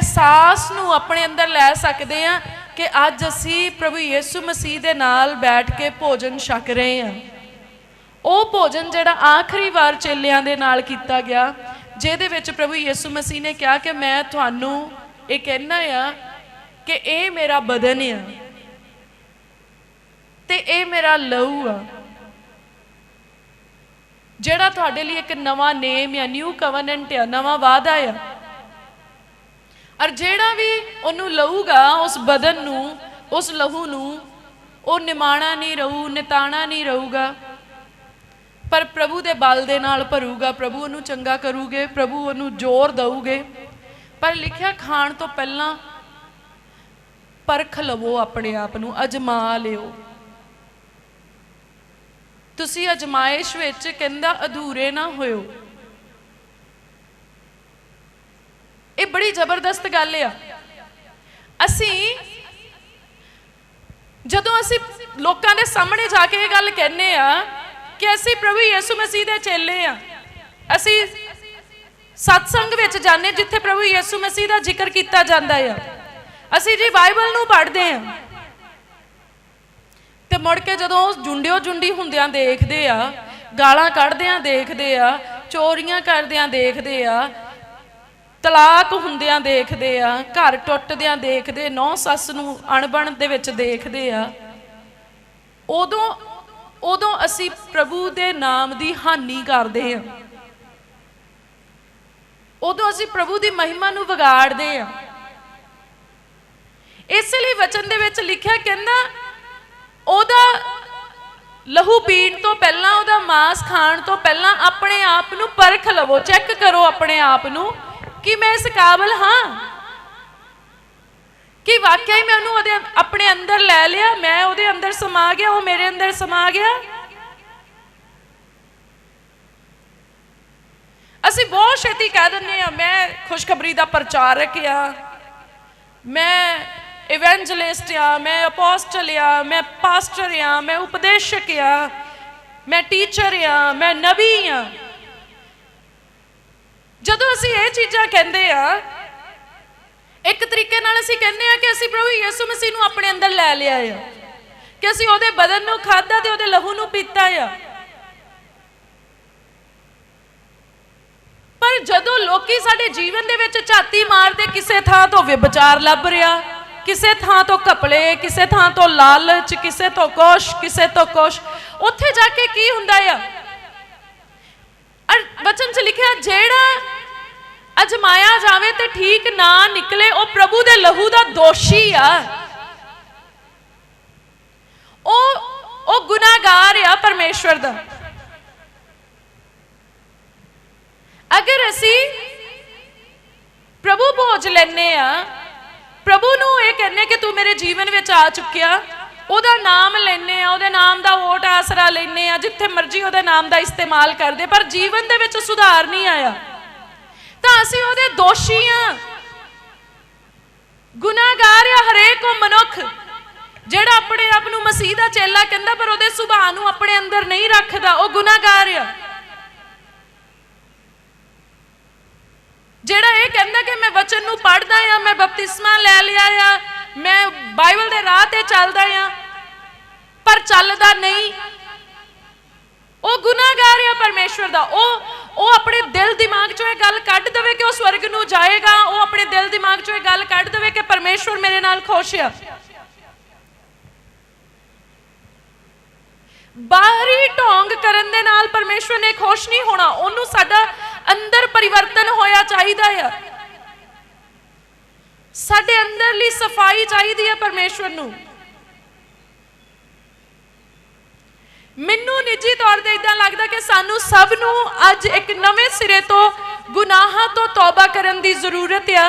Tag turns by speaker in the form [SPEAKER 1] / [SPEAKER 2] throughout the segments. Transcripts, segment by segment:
[SPEAKER 1] ਅਹਿਸਾਸ ਨੂੰ ਆਪਣੇ ਅੰਦਰ ਲੈ ਸਕਦੇ ਹਾਂ ਕਿ ਅੱਜ ਅਸੀਂ ਪ੍ਰਭੂ ਯੀਸੂ ਮਸੀਹ ਦੇ ਨਾਲ ਬੈਠ ਕੇ ਭੋਜਨ ਛਕ ਰਹੇ ਹਾਂ। ਉਹ ਭੋਜਨ ਜਿਹੜਾ ਆਖਰੀ ਵਾਰ ਚੇਲਿਆਂ ਦੇ ਨਾਲ ਕੀਤਾ ਗਿਆ, ਜਿਹਦੇ ਵਿੱਚ ਪ੍ਰਭੂ ਯੀਸੂ ਮਸੀਹ ਨੇ ਕਿਹਾ ਕਿ ਮੈਂ ਤੁਹਾਨੂੰ ਇਹ ਕਹਿਣਾ ਆ ਕਿ ਇਹ ਮੇਰਾ ਬਦਨ ਆ ਤੇ ਇਹ ਮੇਰਾ ਲਹੂ ਆ। ਜਿਹੜਾ ਤੁਹਾਡੇ ਲਈ ਇੱਕ ਨਵਾਂ ਨੇਮ ਆ ਨਿਊ ਕਵਨੈਂਟ ਆ, ਨਵਾਂ ਵਾਅਦਾ ਆ ਔਰ ਜਿਹੜਾ ਵੀ ਉਹਨੂੰ ਲਊਗਾ, ਉਸ ਬਦਨ ਨੂੰ, ਉਸ ਲਹੂ ਨੂੰ, ਉਹ ਨਿਮਾਣਾ ਨਹੀਂ ਰਹੂ, ਨਿਤਾਣਾ ਨਹੀਂ ਰਹੂਗਾ। ਪਰ ਪ੍ਰਭੂ ਦੇ ਬਲ ਦੇ ਨਾਲ ਭਰੂਗਾ। ਪ੍ਰਭੂ ਉਹਨੂੰ ਚੰਗਾ ਕਰੂਗੇ, ਪ੍ਰਭੂ ਉਹਨੂੰ ਜ਼ੋਰ ਦਊਗੇ। ਪਰ ਲਿਖਿਆ, ਖਾਣ ਤੋਂ ਪਹਿਲਾਂ ਪਰਖ ਲਵੋ ਆਪਣੇ ਆਪ ਨੂੰ, ਅਜਮਾ ਲਿਓ। ਤੁਸੀਂ ਅਜਮਾਇਸ਼ ਵਿੱਚ ਕਹਿੰਦਾ, ਅਧੂਰੇ ਨਾ ਹੋਇਓ। ਇਹ ਬੜੀ ਜ਼ਬਰਦਸਤ ਗੱਲ ਆ। ਅਸੀਂ ਜਦੋਂ ਅਸੀਂ ਲੋਕਾਂ ਦੇ ਸਾਹਮਣੇ ਜਾ ਕੇ ਇਹ ਗੱਲ ਕਹਿੰਨੇ ਆ ਕਿ ਅਸੀਂ ਪ੍ਰਭੂ ਯਿਸੂ ਮਸੀਹ ਦੇ ਚੇਲੇ ਆ, ਅਸੀਂ ਸਤਸੰਗ ਵਿੱਚ ਜਾਂਦੇ ਜਿੱਥੇ ਪ੍ਰਭੂ ਯਿਸੂ ਮਸੀਹ ਦਾ ਜ਼ਿਕਰ ਕੀਤਾ ਜਾਂਦਾ ਆ। ਅਸੀਂ ਜੀ ਬਾਈਬਲ ਨੂੰ ਪੜ੍ਹਦੇ ਆ। ਤੇ ਮੁੜ ਕੇ ਜਦੋਂ ਜੁੰਡਿਓ ਜੁੰਡੀ ਹੁੰਦਿਆਂ ਦੇਖਦੇ ਆ, ਗਾਲਾਂ ਕੱਢਦਿਆਂ ਦੇਖਦੇ ਆ, ਚੋਰੀਆਂ ਕਰਦਿਆਂ ਦੇਖਦੇ ਆ ਤਲਾਕ ਹੁੰਦਿਆਂ ਦੇਖਦੇ ਆ, ਘਰ ਟੁੱਟਦਿਆਂ ਦੇਖਦੇ, ਨੌ ਸੱਸ ਨੂੰ ਅਣਬਣ ਦੇ ਵਿੱਚ ਦੇਖਦੇ ਆ। ਉਦੋਂ ਉਦੋਂ ਅਸੀਂ ਪ੍ਰਭੂ ਦੇ ਨਾਮ ਦੀ ਹਾਨੀ ਕਰਦੇ ਆ। ਉਦੋਂ ਅਸੀਂ ਪ੍ਰਭੂ ਦੀ ਮਹਿਮਾ ਨੂੰ ਵਿਗਾੜਦੇ ਆ। ਇਸ ਲਈ ਵਚਨ ਦੇ ਵਿੱਚ ਲਿਖਿਆ ਕਹਿੰਦਾ, ਉਹਦਾ ਲਹੂ ਪੀਣ ਤੋਂ ਪਹਿਲਾਂ, ਉਹਦਾ ਮਾਸ ਖਾਣ ਤੋਂ ਪਹਿਲਾਂ ਆਪਣੇ ਆਪ ਨੂੰ ਪਰਖ ਲਵੋ, ਚੈੱਕ ਕਰੋ ਆਪਣੇ ਆਪ ਨੂੰ ਕਿ ਮੈਂ ਇਸ ਕਾਬਲ ਹਾਂ? ਕਿ ਵਾਕਿਆ ਹੀ ਮੈਂ ਉਹਨੂੰ ਉਹਦੇ ਆਪਣੇ ਅੰਦਰ ਲੈ ਲਿਆ, ਮੈਂ ਉਹਦੇ ਅੰਦਰ ਸਮਾ ਗਿਆ, ਉਹ ਮੇਰੇ ਅੰਦਰ ਸਮਾ ਗਿਆ? ਅਸੀਂ ਬਹੁਤ ਛੇਤੀ ਕਹਿ ਦਿੰਦੇ ਆ ਮੈਂ ਖੁਸ਼ਖਬਰੀ ਦਾ ਪ੍ਰਚਾਰਕ ਆ ਮੈਂ ਇਵੈਂਜਲਿਸਟ ਆ ਮੈਂ ਅਪੋਸਟਲ ਆ ਮੈਂ ਪਾਸਟਰ ਆ ਮੈਂ ਉਪਦੇਸ਼ਕ ਆ ਮੈਂ ਟੀਚਰ ਆ ਮੈਂ ਨਬੀ ਆ ਜਦੋਂ ਅਸੀਂ ਇਹ ਚੀਜ਼ਾਂ ਕਹਿੰਦੇ ਆ, ਇੱਕ ਤਰੀਕੇ ਨਾਲ ਅਸੀਂ ਕਹਿੰਦੇ ਆ ਕਿ ਅਸੀਂ ਪ੍ਰਭੂ ਯਿਸੂ ਮਸੀਹ ਨੂੰ ਆਪਣੇ ਅੰਦਰ ਲੈ ਲਿਆ ਆ, ਕਿ ਅਸੀਂ ਉਹਦੇ ਬਦਨ ਨੂੰ, ਖਾਦਾ ਤੇ ਉਹਦੇ ਲਹੂ ਨੂੰ ਪੀਤਾ ਆ। ਪਰ ਜਦੋਂ ਲੋਕੀ ਸਾਡੇ ਜੀਵਨ ਦੇ ਵਿੱਚ ਝਾਤੀ ਮਾਰਦੇ, ਕਿਸੇ ਥਾਂ ਤੋਂ ਵਿਚਾਰ ਲੱਭ ਰਿਆ ਕਿਸੇ ਥਾਂ ਤੋਂ ਕਪੜੇ ਕਿਸੇ ਥਾਂ ਤੋਂ ਲਾਲਚ, ਕਿਸੇ ਤੋਂ ਕੁਸ਼, ਕਿਸੇ ਤੋਂ ਕੁਸ਼, ਉੱਥੇ ਜਾ ਕੇ ਕੀ ਹੁੰਦਾ ਆ? ਅਰ ਵਚਨ 'ਚ ਲਿਖਿਆ, ਜਿਹੜਾ ਅਜਮਾਇਆ ਜਾਵੇ ਤੇ ਠੀਕ ਨਾ ਨਿਕਲੇ, ਉਹ ਪ੍ਰਭੂ ਦੇ ਲਹੂ ਦਾ ਦੋਸ਼ੀ ਆ। ਉਹ ਉਹ ਗੁਨਾਹਗਾਰ ਆ ਪਰਮੇਸ਼ਵਰ ਦਾ। ਅਗਰ ਅਸੀਂ ਪ੍ਰਭੂ ਭੋਜ ਲੈਨੇ ਆ, ਪ੍ਰਭੂ ਨੂੰ ਇਹ ਕਹਿੰਨੇ ਕਿ ਤੂੰ ਮੇਰੇ ਜੀਵਨ ਵਿੱਚ ਆ ਚੁੱਕਿਆ। ਉਹਦਾ ਨਾਮ ਲੈਨੇ ਆ, ਉਹਦੇ ਨਾਮ ਦਾ ਵੋਟ ਆਸਰਾ ਲੈਨੇ ਆ, ਜਿੱਥੇ ਮਰਜ਼ੀ ਉਹਦੇ ਨਾਮ ਦਾ ਇਸਤੇਮਾਲ ਕਰਦੇ, ਪਰ ਜੀਵਨ ਦੇ ਵਿੱਚ ਸੁਧਾਰ ਨਹੀਂ ਆਇਆ। ਤਾਂ ਅਸੀਂ ਉਹਦੇ ਦੋਸ਼ੀ ਆ। ਗੁਨਾਹਗਾਰ ਆ ਹਰੇਕ ਉਹ ਮਨੁੱਖ, ਜਿਹੜਾ ਆਪਣੇ ਆਪ ਨੂੰ ਮਸੀਹ ਦਾ ਚੇਲਾ ਕਹਿੰਦਾ, ਪਰ ਉਹਦੇ ਸੁਭਾਅ ਨੂੰ ਆਪਣੇ ਅੰਦਰ ਨਹੀਂ ਰੱਖਦਾ, ਉਹ ਗੁਨਾਹਗਾਰ ਆ। ਜਿਹੜਾ ਇਹ ਕਹਿੰਦਾ ਕਿ ਮੈਂ ਵਚਨ ਨੂੰ ਪੜ੍ਹਦਾ ਆ, ਮੈਂ ਬਪਤਿਸਮਾ ਲੈ ਲਿਆ ਆ, ਮੈਂ ਬਾਈਬਲ ਦੇ ਰਾਹ ਤੇ ਚੱਲਦਾ ਆ ਪਰ ਚੱਲਦਾ ਨਹੀਂ। ਉਹ ਗੁਨਾਹਗਾਰ ਆ ਪਰਮੇਸ਼ਵਰ ਦਾ। ਉਹ ਉਹ ਆਪਣੇ ਦਿਲ ਦਿਮਾਗ ਚੋਂ ਇਹ ਗੱਲ ਕੱਢ ਦੇਵੇ ਕਿ ਉਹ ਸਵਰਗ ਨੂੰ ਜਾਏਗਾ। ਉਹ ਆਪਣੇ ਦਿਲ ਦਿਮਾਗ ਚੋਂ ਇਹ ਗੱਲ ਕੱਢ ਦੇਵੇ ਕਿ ਪਰਮੇਸ਼ਵਰ ਮੇਰੇ ਨਾਲ ਖੁਸ਼ ਆ। ਬਾਹਰੀ ਢੋਂਗ ਕਰਨ ਦੇ ਨਾਲ ਪਰਮੇਸ਼ਵਰ ਨੇ ਖੁਸ਼ ਨਹੀਂ ਹੋਣਾ। ਉਹਨੂੰ ਸਾਡਾ ਅੰਦਰ ਪਰਿਵਰਤਨ ਹੋਇਆ ਚਾਹੀਦਾ ਆ। ਸਾਡੇ ਅੰਦਰਲੀ ਸਫ਼ਾਈ ਚਾਹੀਦੀ ਹੈ ਪਰਮੇਸ਼ਵਰ ਨੂੰ। ਮੈਨੂੰ ਨਿੱਜੀ ਤੌਰ ਤੇ ਇਦਾਂ ਲੱਗਦਾ ਕਿ ਸਾਨੂੰ ਸਭ ਨੂੰ ਅੱਜ ਇੱਕ ਨਵੇਂ ਸਿਰੇ ਤੋਂ, ਗੁਨਾਹਾਂ ਤੋਂ ਤੌਬਾ ਕਰਨ ਦੀ ਜ਼ਰੂਰਤ ਆ।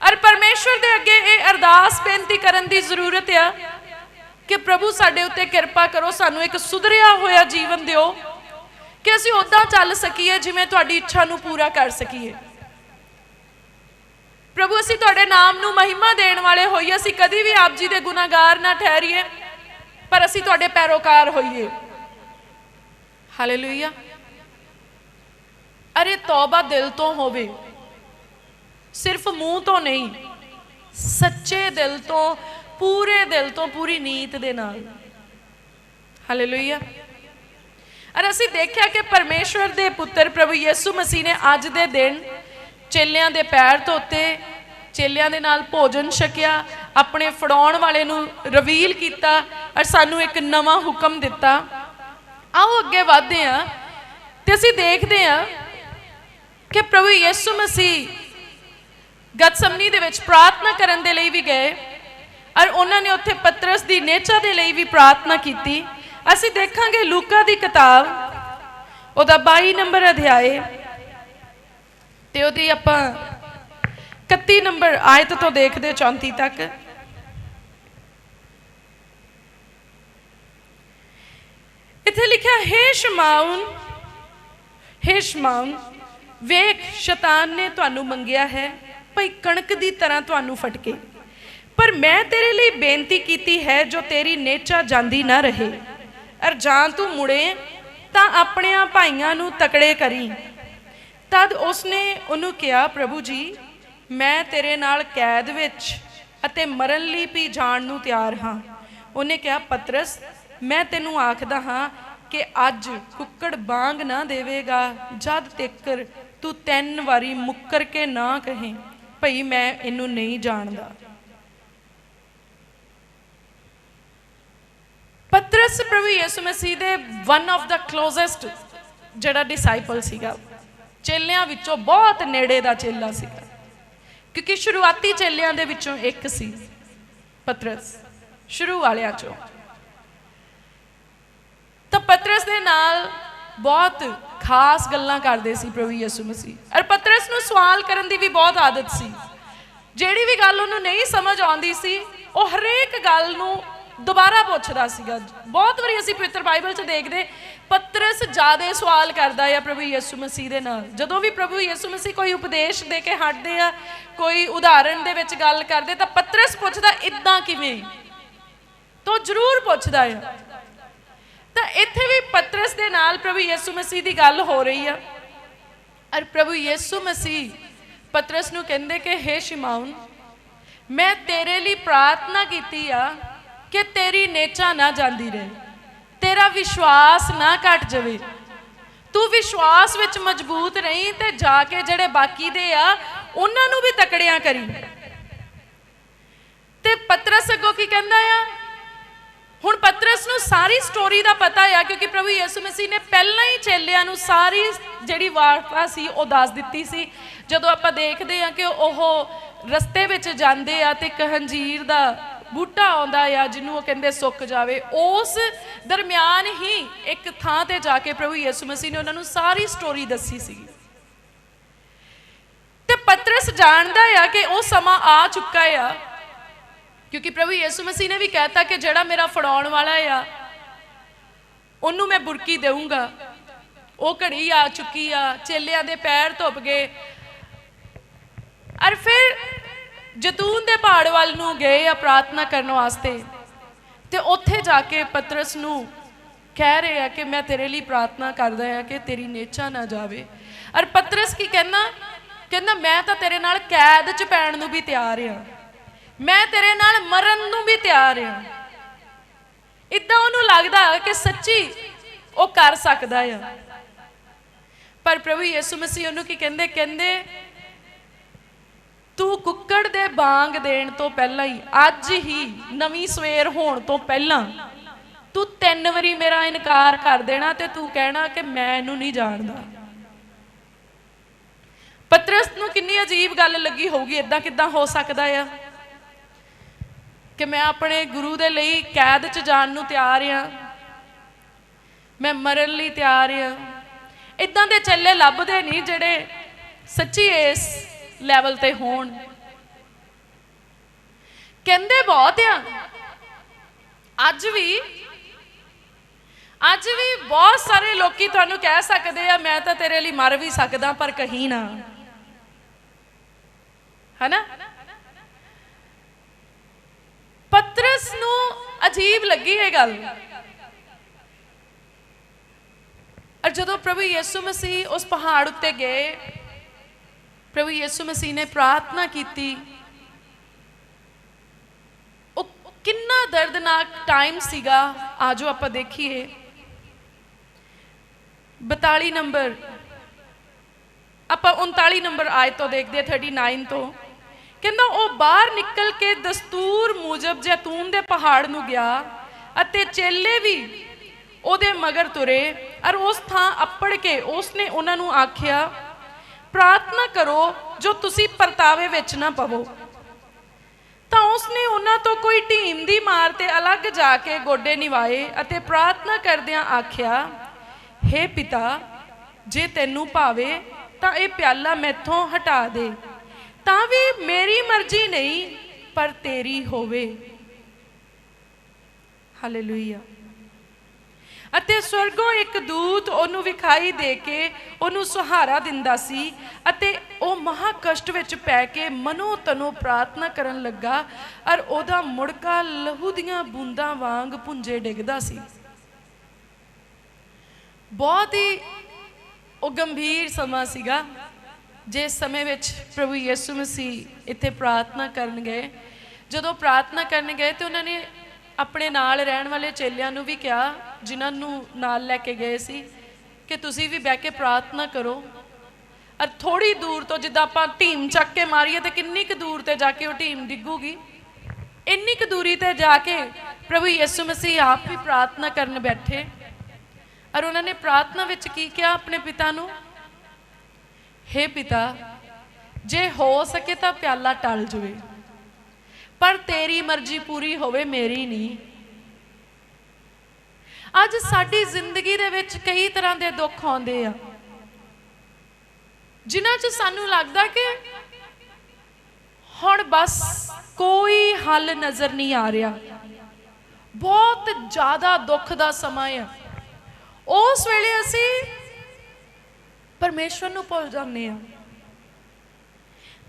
[SPEAKER 1] ਔਰ ਪਰਮੇਸ਼ਵਰ ਦੇ ਅੱਗੇ ਇਹ ਅਰਦਾਸ ਬੇਨਤੀ ਕਰਨ ਦੀ ਜ਼ਰੂਰਤ ਆ ਕਿ ਪ੍ਰਭੂ ਸਾਡੇ ਉੱਤੇ ਕਿਰਪਾ ਕਰੋ, ਸਾਨੂੰ ਇੱਕ ਸੁਧਰਿਆ ਹੋਇਆ ਜੀਵਨ ਦਿਓ, ਕਿ ਅਸੀਂ ਉਦਾਂ ਚੱਲ ਸਕੀਏ ਜਿਵੇਂ ਤੁਹਾਡੀ ਇੱਛਾ ਨੂੰ ਪੂਰਾ ਕਰ ਸਕੀਏ। ਪ੍ਰਭੂ, ਅਸੀਂ ਤੁਹਾਡੇ ਨਾਮ ਨੂੰ ਮਹਿਮਾ ਦੇਣ ਵਾਲੇ ਹੋਈਏ, ਅਸੀਂ ਕਦੀ ਵੀ ਆਪ ਜੀ ਦੇ ਗੁਨਾਹਗਾਰ ਨਾ ਠਹਿਰੀਏ। ਪਰ ਅਸੀਂ ਤੁਹਾਡੇ ਪੈਰੋਕਾਰ ਹੋਈਏ। ਹਾਲੇਲੂਇਆ ਅਰੇ ਤੌਬਾ ਦਿਲ ਤੋਂ ਹੋਵੇ, ਸਿਰਫ ਮੂੰਹ ਤੋਂ ਨਹੀਂ, ਸੱਚੇ ਦਿਲ ਤੋਂ, ਪੂਰੇ ਦਿਲ ਤੋਂ, ਪੂਰੀ ਨੀਤ ਦੇ ਨਾਲ। ਹਾਲੇਲੂਇਆ ਅਰ ਅਸੀਂ ਦੇਖਿਆ ਕਿ ਪਰਮੇਸ਼ਵਰ ਦੇ ਪੁੱਤਰ ਪ੍ਰਭੂ ਯਿਸੂ ਮਸੀਹ ਨੇ ਅੱਜ ਦੇ ਦਿਨ ਚੇਲਿਆਂ ਦੇ ਪੈਰ ਧੋਤੇ, ਚੇਲਿਆਂ ਦੇ ਨਾਲ ਭੋਜਨ ਛਕਿਆ ਆਪਣੇ ਫੜਾਉਣ ਵਾਲੇ ਨੂੰ ਰਿਵੀਲ ਕੀਤਾ ਔਰ ਸਾਨੂੰ ਇੱਕ ਨਵਾਂ ਹੁਕਮ ਦਿੱਤਾ। ਆਓ ਅੱਗੇ ਵਧਦੇ ਹਾਂ ਤੇ ਅਸੀਂ ਦੇਖਦੇ ਹਾਂ ਕਿ ਪ੍ਰਭੂ ਯਿਸੂ ਮਸੀਹ ਗਤਸਮਨੀ ਦੇ ਵਿੱਚ ਪ੍ਰਾਰਥਨਾ ਕਰਨ ਦੇ ਲਈ ਵੀ ਗਏ ਔਰ ਉਹਨਾਂ ਨੇ ਉੱਥੇ ਪਤਰਸ ਦੀ ਨੇਚਾ ਦੇ ਲਈ ਵੀ ਪ੍ਰਾਰਥਨਾ ਕੀਤੀ। ਅਸੀਂ ਦੇਖਾਂਗੇ ਲੂਕਾ ਦੀ ਕਿਤਾਬ, ਉਹਦਾ 22 ਨੰਬਰ ਅਧਿਆਏ ਤੇ ਉਹਦੀ ਆਪਾਂ 31 ਨੰਬਰ ਆਇਤ ਤੋਂ ਦੇਖਦੇ 34 ਤੱਕ। ਇੱਥੇ ਲਿਖਿਆ, ਹੈ ਸ਼ਮਾਉਨ ਹੈ ਸ਼ਮਾਉਨ ਵੇਖ, ਸ਼ੈਤਾਨ ਨੇ ਤੁਹਾਨੂੰ ਮੰਗਿਆ ਹੈ, ਭਈ ਕਣਕ ਦੀ ਤਰ੍ਹਾਂ ਤੁਹਾਨੂੰ ਫਟਕੇ। ਪਰ ਮੈਂ ਤੇਰੇ ਲਈ ਬੇਨਤੀ ਕੀਤੀ ਹੈ, ਜੋ ਤੇਰੀ ਨੇਚਾ ਜਾਂਦੀ ਨਾ ਰਹੇ। ਅਰ ਜਾਂ ਤੂੰ ਮੁੜੇ, ਤਾਂ ਆਪਣਿਆਂ ਭਾਈਆਂ ਨੂੰ ਤਕੜੇ ਕਰੀ। ਤਦ ਉਸਨੇ ਉਹਨੂੰ ਕਿਹਾ, ਪ੍ਰਭੂ ਜੀ, ਮੈਂ ਤੇਰੇ ਨਾਲ ਕੈਦ ਵਿੱਚ ਅਤੇ ਮਰਨ ਲਈ ਵੀ ਜਾਣ ਨੂੰ ਤਿਆਰ ਹਾਂ। ਉਹਨੇ ਕਿਹਾ, ਪਤਰਸ ਮੈਂ ਤੈਨੂੰ ਆਖਦਾ ਹਾਂ ਕਿ ਅੱਜ ਕੁੱਕੜ ਬਾਂਗ ਨਾ ਦੇਵੇਗਾ, ਜਦ ਤੱਕਰ ਤੂੰ ਤਿੰਨ ਵਾਰੀ ਮੁੱਕਰ ਕੇ ਨਾ ਕਹੇ, ਭਈ ਮੈਂ ਇਹਨੂੰ ਨਹੀਂ ਜਾਣਦਾ। ਪਤਰਸ ਪ੍ਰਭੂ ਯਿਸੂ ਮਸੀਹ ਦੇ ਵਨ ਆਫ ਦਾ ਕਲੋਜ਼ੈਸਟ ਜਿਹੜਾ ਡਿਸਾਈਪਲ ਸੀਗਾ, ਚੇਲਿਆਂ ਵਿੱਚੋਂ ਬਹੁਤ ਨੇੜੇ ਦਾ ਚੇਲਾ ਸੀਗਾ। ਕਿਉਂਕਿ ਸ਼ੁਰੂਆਤੀ ਚੇਲਿਆਂ ਦੇ ਵਿੱਚੋਂ ਇੱਕ ਸੀ ਪਤਰਸ, ਸ਼ੁਰੂ ਵਾਲਿਆਂ ਚੋਂ। ਤਾਂ ਪਤਰਸ ਦੇ ਨਾਲ ਬਹੁਤ ਖਾਸ ਗੱਲਾਂ ਕਰਦੇ ਸੀ ਪ੍ਰਭੂ ਯਿਸੂ ਮਸੀਹ। ਔਰ ਪਤਰਸ ਨੂੰ ਸਵਾਲ ਕਰਨ ਦੀ ਵੀ ਬਹੁਤ ਆਦਤ ਸੀ। ਜਿਹੜੀ ਵੀ ਗੱਲ ਉਹਨੂੰ ਨਹੀਂ ਸਮਝ ਆਉਂਦੀ ਸੀ, ਉਹ ਹਰੇਕ ਗੱਲ ਨੂੰ ਦੁਬਾਰਾ ਪੁੱਛਦਾ ਸੀਗਾ। ਬਹੁਤ ਵਾਰੀ ਅਸੀਂ ਪਵਿੱਤਰ ਬਾਈਬਲ 'ਚ ਦੇਖਦੇ, ਪਤਰਸ ਜ਼ਿਆਦਾ ਸਵਾਲ ਕਰਦਾ ਆ ਪ੍ਰਭੂ ਯਿਸੂ ਮਸੀਹ ਦੇ ਨਾਲ। ਜਦੋਂ ਵੀ ਪ੍ਰਭੂ ਯਿਸੂ ਮਸੀਹ ਕੋਈ ਉਪਦੇਸ਼ ਦੇ ਕੇ ਹਟਦੇ ਆ, ਕੋਈ ਉਦਾਹਰਣ ਦੇ ਵਿੱਚ ਗੱਲ ਕਰਦੇ, ਤਾਂ ਪਤਰਸ ਪੁੱਛਦਾ, ਇਦਾਂ ਕਿਵੇਂ? ਤੋ ਜ਼ਰੂਰ ਪੁੱਛਦਾ ਆ। ਤਾਂ ਇੱਥੇ ਵੀ ਪਤਰਸ ਦੇ ਨਾਲ ਪ੍ਰਭੂ ਯਿਸੂ ਮਸੀਹ ਦੀ ਗੱਲ ਹੋ ਰਹੀ ਆ। ਔਰ ਪ੍ਰਭੂ ਯਿਸੂ ਮਸੀਹ ਪਤਰਸ ਨੂੰ ਕਹਿੰਦੇ ਕਿ, ਹੇ ਸ਼ਿਮਾਉਨ ਮੈਂ ਤੇਰੇ ਲਈ ਪ੍ਰਾਰਥਨਾ ਕੀਤੀ ਆ ਕਿ ਤੇਰੀ ਨੇਚਾ ਨਾ ਜਾਂਦੀ ਰਹੇ, ਤੇਰਾ ਵਿਸ਼ਵਾਸ ਨਾ ਘਟ ਜਾਵੇ। ਤੂੰ ਵਿਸ਼ਵਾਸ ਵਿੱਚ ਮਜ਼ਬੂਤ ਰਹੀਂ ਤੇ ਜਾ ਕੇ ਜਿਹੜੇ ਬਾਕੀ ਦੇ ਆ, ਉਹਨਾਂ ਨੂੰ ਵੀ ਤਕੜਿਆਂ ਕਰੀ। ਤੇ ਪਤਰਸ ਅੱਗੋਂ ਕੀ ਕਹਿੰਦਾ ਆ? ਹੁਣ ਪਤਰਸ ਨੂੰ ਸਾਰੀ ਸਟੋਰੀ ਦਾ ਪਤਾ ਆ, ਕਿਉਂਕਿ ਪ੍ਰਭੂ ਯਿਸੂ ਮਸੀਹ ਨੇ ਪਹਿਲਾਂ ਹੀ ਚੇਲਿਆਂ ਨੂੰ ਸਾਰੀ ਜਿਹੜੀ ਵਾਰਤਾ ਸੀ, ਉਹ ਦੱਸ ਦਿੱਤੀ ਸੀ। ਜਦੋਂ ਆਪਾਂ ਦੇਖਦੇ ਆ ਕਿ ਉਹ ਰਸਤੇ ਵਿੱਚ ਜਾਂਦੇ ਆ ਤੇ ਇੱਕ ਹੰਜੀਰ ਦਾ ਬੂਟਾ ਆਉਂਦਾ ਆ, ਜਿਹਨੂੰ ਉਹ ਕਹਿੰਦੇ ਸੁੱਕ ਜਾਵੇ, ਉਸ ਦਰਮਿਆਨ ਹੀ ਇੱਕ ਥਾਂ ਤੇ ਜਾ ਕੇ ਪ੍ਰਭੂ ਯਿਸੂ ਮਸੀਹ ਨੇ ਉਹਨਾਂ ਨੂੰ ਸਾਰੀ ਸਟੋਰੀ ਦੱਸੀ ਸੀ। ਤੇ ਪਤਰਸ ਜਾਣਦਾ ਆ ਕਿ ਉਹ ਸਮਾਂ ਆ ਚੁੱਕਾ ਆ ਕਿਉਂਕਿ ਪ੍ਰਭੂ ਯਿਸੂ ਮਸੀਹ ਨੇ ਵੀ ਕਹਿਤਾ ਕਿ ਜਿਹੜਾ ਮੇਰਾ ਫੜਾਉਣ ਵਾਲਾ ਆ, ਉਹਨੂੰ ਮੈਂ ਬੁਰਕੀ ਦੇਵਾਂਗਾ ਉਹ ਘੜੀ ਆ ਚੁੱਕੀ ਆ, ਚੇਲਿਆਂ ਦੇ ਪੈਰ ਧੁੱਪ ਗਏ। ਔਰ ਫਿਰ ਜਤੂਨ ਦੇ ਪਹਾੜ ਵੱਲ ਨੂੰ ਗਏ ਆ ਪ੍ਰਾਰਥਨਾ ਕਰਨ ਵਾਸਤੇ। ਤੇ ਉੱਥੇ ਜਾ ਕੇ ਪਤਰਸ ਨੂੰ ਕਹਿ ਰਹੇ ਆ ਕਿ ਮੈਂ ਤੇਰੇ ਲਈ ਪ੍ਰਾਰਥਨਾ ਕਰਦਾ ਆ ਕਿ ਤੇਰੀ ਨੇਚਾ ਨਾ ਜਾਵੇ। ਔਰ ਪਤਰਸ ਕੀ ਕਹਿੰਦਾ? ਕਹਿੰਦਾ, ਮੈਂ ਤਾਂ ਤੇਰੇ ਨਾਲ ਕੈਦ 'ਚ ਪੈਣ ਨੂੰ ਵੀ ਤਿਆਰ ਆ। ਮੈਂ ਤੇਰੇ ਨਾਲ ਮਰਨ ਨੂੰ ਵੀ ਤਿਆਰ ਆ ਇਦਾਂ ਉਹਨੂੰ ਲੱਗਦਾ ਕਿ ਸੱਚੀ ਉਹ ਕਰ ਸਕਦਾ ਆ। ਪਰ ਪ੍ਰਭੂ ਯਿਸੂ ਮਸੀਹ ਉਹਨੂੰ ਕੀ ਕਹਿੰਦੇ? ਕਹਿੰਦੇ, ਤੂੰ ਕੁੱਕੜ ਦੇ ਬਾਂਗ ਦੇਣ ਤੋਂ ਪਹਿਲਾਂ ਹੀ, ਅੱਜ ਹੀ ਨਵੀਂ ਸਵੇਰ ਹੋਣ ਤੋਂ ਪਹਿਲਾਂ ਤੂੰ ਤਿੰਨ ਵਾਰੀ ਮੇਰਾ ਇਨਕਾਰ ਕਰ ਦੇਣਾ ਤੇ ਤੂੰ ਕਹਿਣਾ ਕਿ ਮੈਂ ਇਹਨੂੰ ਨਹੀਂ ਜਾਣਦਾ। ਪਤਰਸ ਨੂੰ ਕਿੰਨੀ ਅਜੀਬ ਗੱਲ ਲੱਗੀ ਹੋਊਗੀ ਇਦਾਂ ਕਿਦਾਂ ਹੋ ਸਕਦਾ ਆ? ਕਿ ਮੈਂ ਆਪਣੇ ਗੁਰੂ ਦੇ ਲਈ ਕੈਦ 'ਚ ਜਾਣ ਨੂੰ ਤਿਆਰ ਆ। ਮੈਂ ਮਰਨ ਲਈ ਤਿਆਰ ਆ। ਇਦਾਂ ਦੇ ਚੱਲੇ ਲੱਭਦੇ ਨਹੀਂ ਜਿਹੜੇ ਸੱਚੀ ਇਸ ਲੈਵਲ ਤੇ ਹੋਣ। ਕਹਿੰਦੇ ਬਹੁਤ ਆ। ਅੱਜ ਵੀ ਅੱਜ ਵੀ ਬਹੁਤ ਸਾਰੇ ਲੋਕੀ ਤੁਹਾਨੂੰ ਕਹਿ ਸਕਦੇ ਆ, ਮੈਂ ਤਾਂ ਤੇਰੇ ਲਈ ਮਰ ਵੀ ਸਕਦਾ ਪਰ ਕਹੀਂ ਨਾ। ਹਨਾ? ਪਤਰਸ ਨੂੰ ਅਜੀਬ ਲੱਗੀ ਇਹ ਗੱਲ। ਔਰ ਜਦੋਂ ਪ੍ਰਭੂ ਯਿਸੂ ਮਸੀਹ ਉਸ ਪਹਾੜ ਉੱਤੇ ਗਏ, ਪ੍ਰਭੂ ਯਿਸੂ ਮਸੀਹ ਨੇ ਪ੍ਰਾਰਥਨਾ ਕੀਤੀ, ਉਹ ਕਿੰਨਾ ਦਰਦਨਾਕ ਟਾਈਮ ਸੀਗਾ, ਆਜੋ ਆਪਾਂ ਦੇਖੀਏ। 42 ਨੰਬਰ, ਆਪਾਂ 39 ਨੰਬਰ ਆਇਤ ਤੋਂ ਦੇਖਦੇ ਹਾਂ 39 ਤੋਂ। ਕਹਿੰਦਾ ਉਹ ਬਾਹਰ ਨਿਕਲ ਕੇ ਦਸਤੂਰ ਮੁਜਬ ਜੈਤੂਨ ਦੇ ਪਹਾੜ ਨੂੰ ਗਿਆ ਅਤੇ ਚੇਲੇ ਵੀ ਉਹਦੇ ਮਗਰ ਤੁਰੇ ਔਰ ਉਸ ਥਾਂ ਅੱਪੜ ਕੇ ਉਸਨੇ ਉਹਨਾਂ ਨੂੰ ਆਖਿਆ, ਪ੍ਰਾਰਥਨਾ ਕਰੋ ਜੋ ਤੁਸੀਂ ਪਰਤਾਵੇ ਵਿੱਚ ਨਾ ਪਵੋ। ਤਾਂ ਉਸਨੇ ਉਹਨਾਂ ਤੋਂ ਕੋਈ ਢੀਮ ਦੀ ਮਾਰ ਤੇ ਅਲੱਗ ਜਾ ਕੇ ਗੋਡੇ ਨਿਵਾਏ ਅਤੇ ਪ੍ਰਾਰਥਨਾ ਕਰਦਿਆਂ ਆਖਿਆ हे ਪਿਤਾ, ਜੇ ਤੈਨੂੰ ਭਾਵੇ ਤਾਂ ਇਹ ਪਿਆਲਾ ਮੈਥੋਂ ਹਟਾ ਦੇ। ਤਾਂ ਵੀ ਮੇਰੀ ਮਰਜ਼ੀ ਨਹੀਂ, ਪਰ ਤੇਰੀ ਹੋਵੇ। ਹਾਲੇਲੂਇਆ ਅਤੇ ਸਵਰਗੋਂ ਇੱਕ ਦੂਤ ਉਹਨੂੰ ਵਿਖਾਈ ਦੇ ਕੇ ਉਹਨੂੰ ਸਹਾਰਾ ਦਿੰਦਾ ਸੀ ਅਤੇ ਉਹ ਮਹਾ ਕਸ਼ਟ ਵਿੱਚ ਪੈ ਕੇ ਮਨੋ ਤਨੋ ਪ੍ਰਾਰਥਨਾ ਕਰਨ ਲੱਗਾ ਔਰ ਉਹਦਾ ਮੁੜਕਾ ਲਹੂ ਦੀਆਂ ਬੂੰਦਾਂ ਵਾਂਗ ਪੁੰਜੇ ਡਿੱਗਦਾ ਸੀ। ਬਹੁਤ ਹੀ ਉਹ ਗੰਭੀਰ ਸਮਾਂ ਸੀਗਾ। ਜਿਸ ਸਮੇਂ ਵਿੱਚ ਪ੍ਰਭੂ ਯਿਸੂ ਮਸੀਹ ਇੱਥੇ ਪ੍ਰਾਰਥਨਾ ਕਰਨ ਗਏ, ਜਦੋਂ ਪ੍ਰਾਰਥਨਾ ਕਰਨ ਗਏ ਤੇ ਉਹਨਾਂ ਨੇ ਆਪਣੇ ਨਾਲ ਰਹਿਣ ਵਾਲੇ ਚੇਲਿਆਂ ਨੂੰ ਵੀ ਕਿਹਾ, ਜਿਨ੍ਹਾਂ ਨੂੰ ਨਾਲ ਲੈ ਕੇ ਗਏ ਸੀ, ਕਿ ਤੁਸੀਂ ਵੀ ਬਹਿ ਕੇ ਪ੍ਰਾਰਥਨਾ ਕਰੋ। ਔਰ ਥੋੜੀ ਦੂਰ ਤੋਂ ਜਿੱਦਾਂ ਆਪਾਂ ਢੀਮ ਚੱਕ ਕੇ ਮਾਰੀਏ ਤੇ ਕਿੰਨੀ ਕੁ ਦੂਰ ਤੇ ਜਾ ਕੇ ਉਹ ਢੀਮ ਡਿੱਗੂਗੀ, ਇੰਨੀ ਕੁ ਦੂਰੀ ਤੇ ਜਾ ਕੇ ਪ੍ਰਭੂ ਯਿਸੂ ਮਸੀਹ ਆਪ ਵੀ ਪ੍ਰਾਰਥਨਾ ਕਰਨ ਬੈਠੇ। ਔਰ ਉਹਨਾਂ ਨੇ ਪ੍ਰਾਰਥਨਾ ਵਿੱਚ ਕੀ ਕਿਹਾ ਆਪਣੇ ਪਿਤਾ ਨੂੰ? हे ਪਿਤਾ, ਜੇ ਹੋ ਸਕੇ ਤਾਂ ਪਿਆਲਾ ਟਲ ਜਵੇ, ਪਰ ਤੇਰੀ ਮਰਜ਼ੀ ਪੂਰੀ ਹੋਵੇ, ਮੇਰੀ ਨਹੀਂ। ਅੱਜ ਸਾਡੀ ਜ਼ਿੰਦਗੀ ਦੇ ਵਿੱਚ ਕਈ ਤਰ੍ਹਾਂ ਦੇ ਦੁੱਖ ਆਉਂਦੇ ਆ, ਜਿਨ੍ਹਾਂ 'ਚ ਸਾਨੂੰ ਲੱਗਦਾ ਕਿ ਹੁਣ ਬਸ ਕੋਈ ਹੱਲ ਨਜ਼ਰ ਨਹੀਂ ਆ ਰਿਹਾ। ਬਹੁਤ ਜ਼ਿਆਦਾ ਦੁੱਖ ਦਾ ਸਮਾਂ ਆ। ਉਸ ਵੇਲੇ ਅਸੀਂ ਪਰਮੇਸ਼ਵਰ ਨੂੰ ਭੁੱਲ ਜਾਂਦੇ ਆ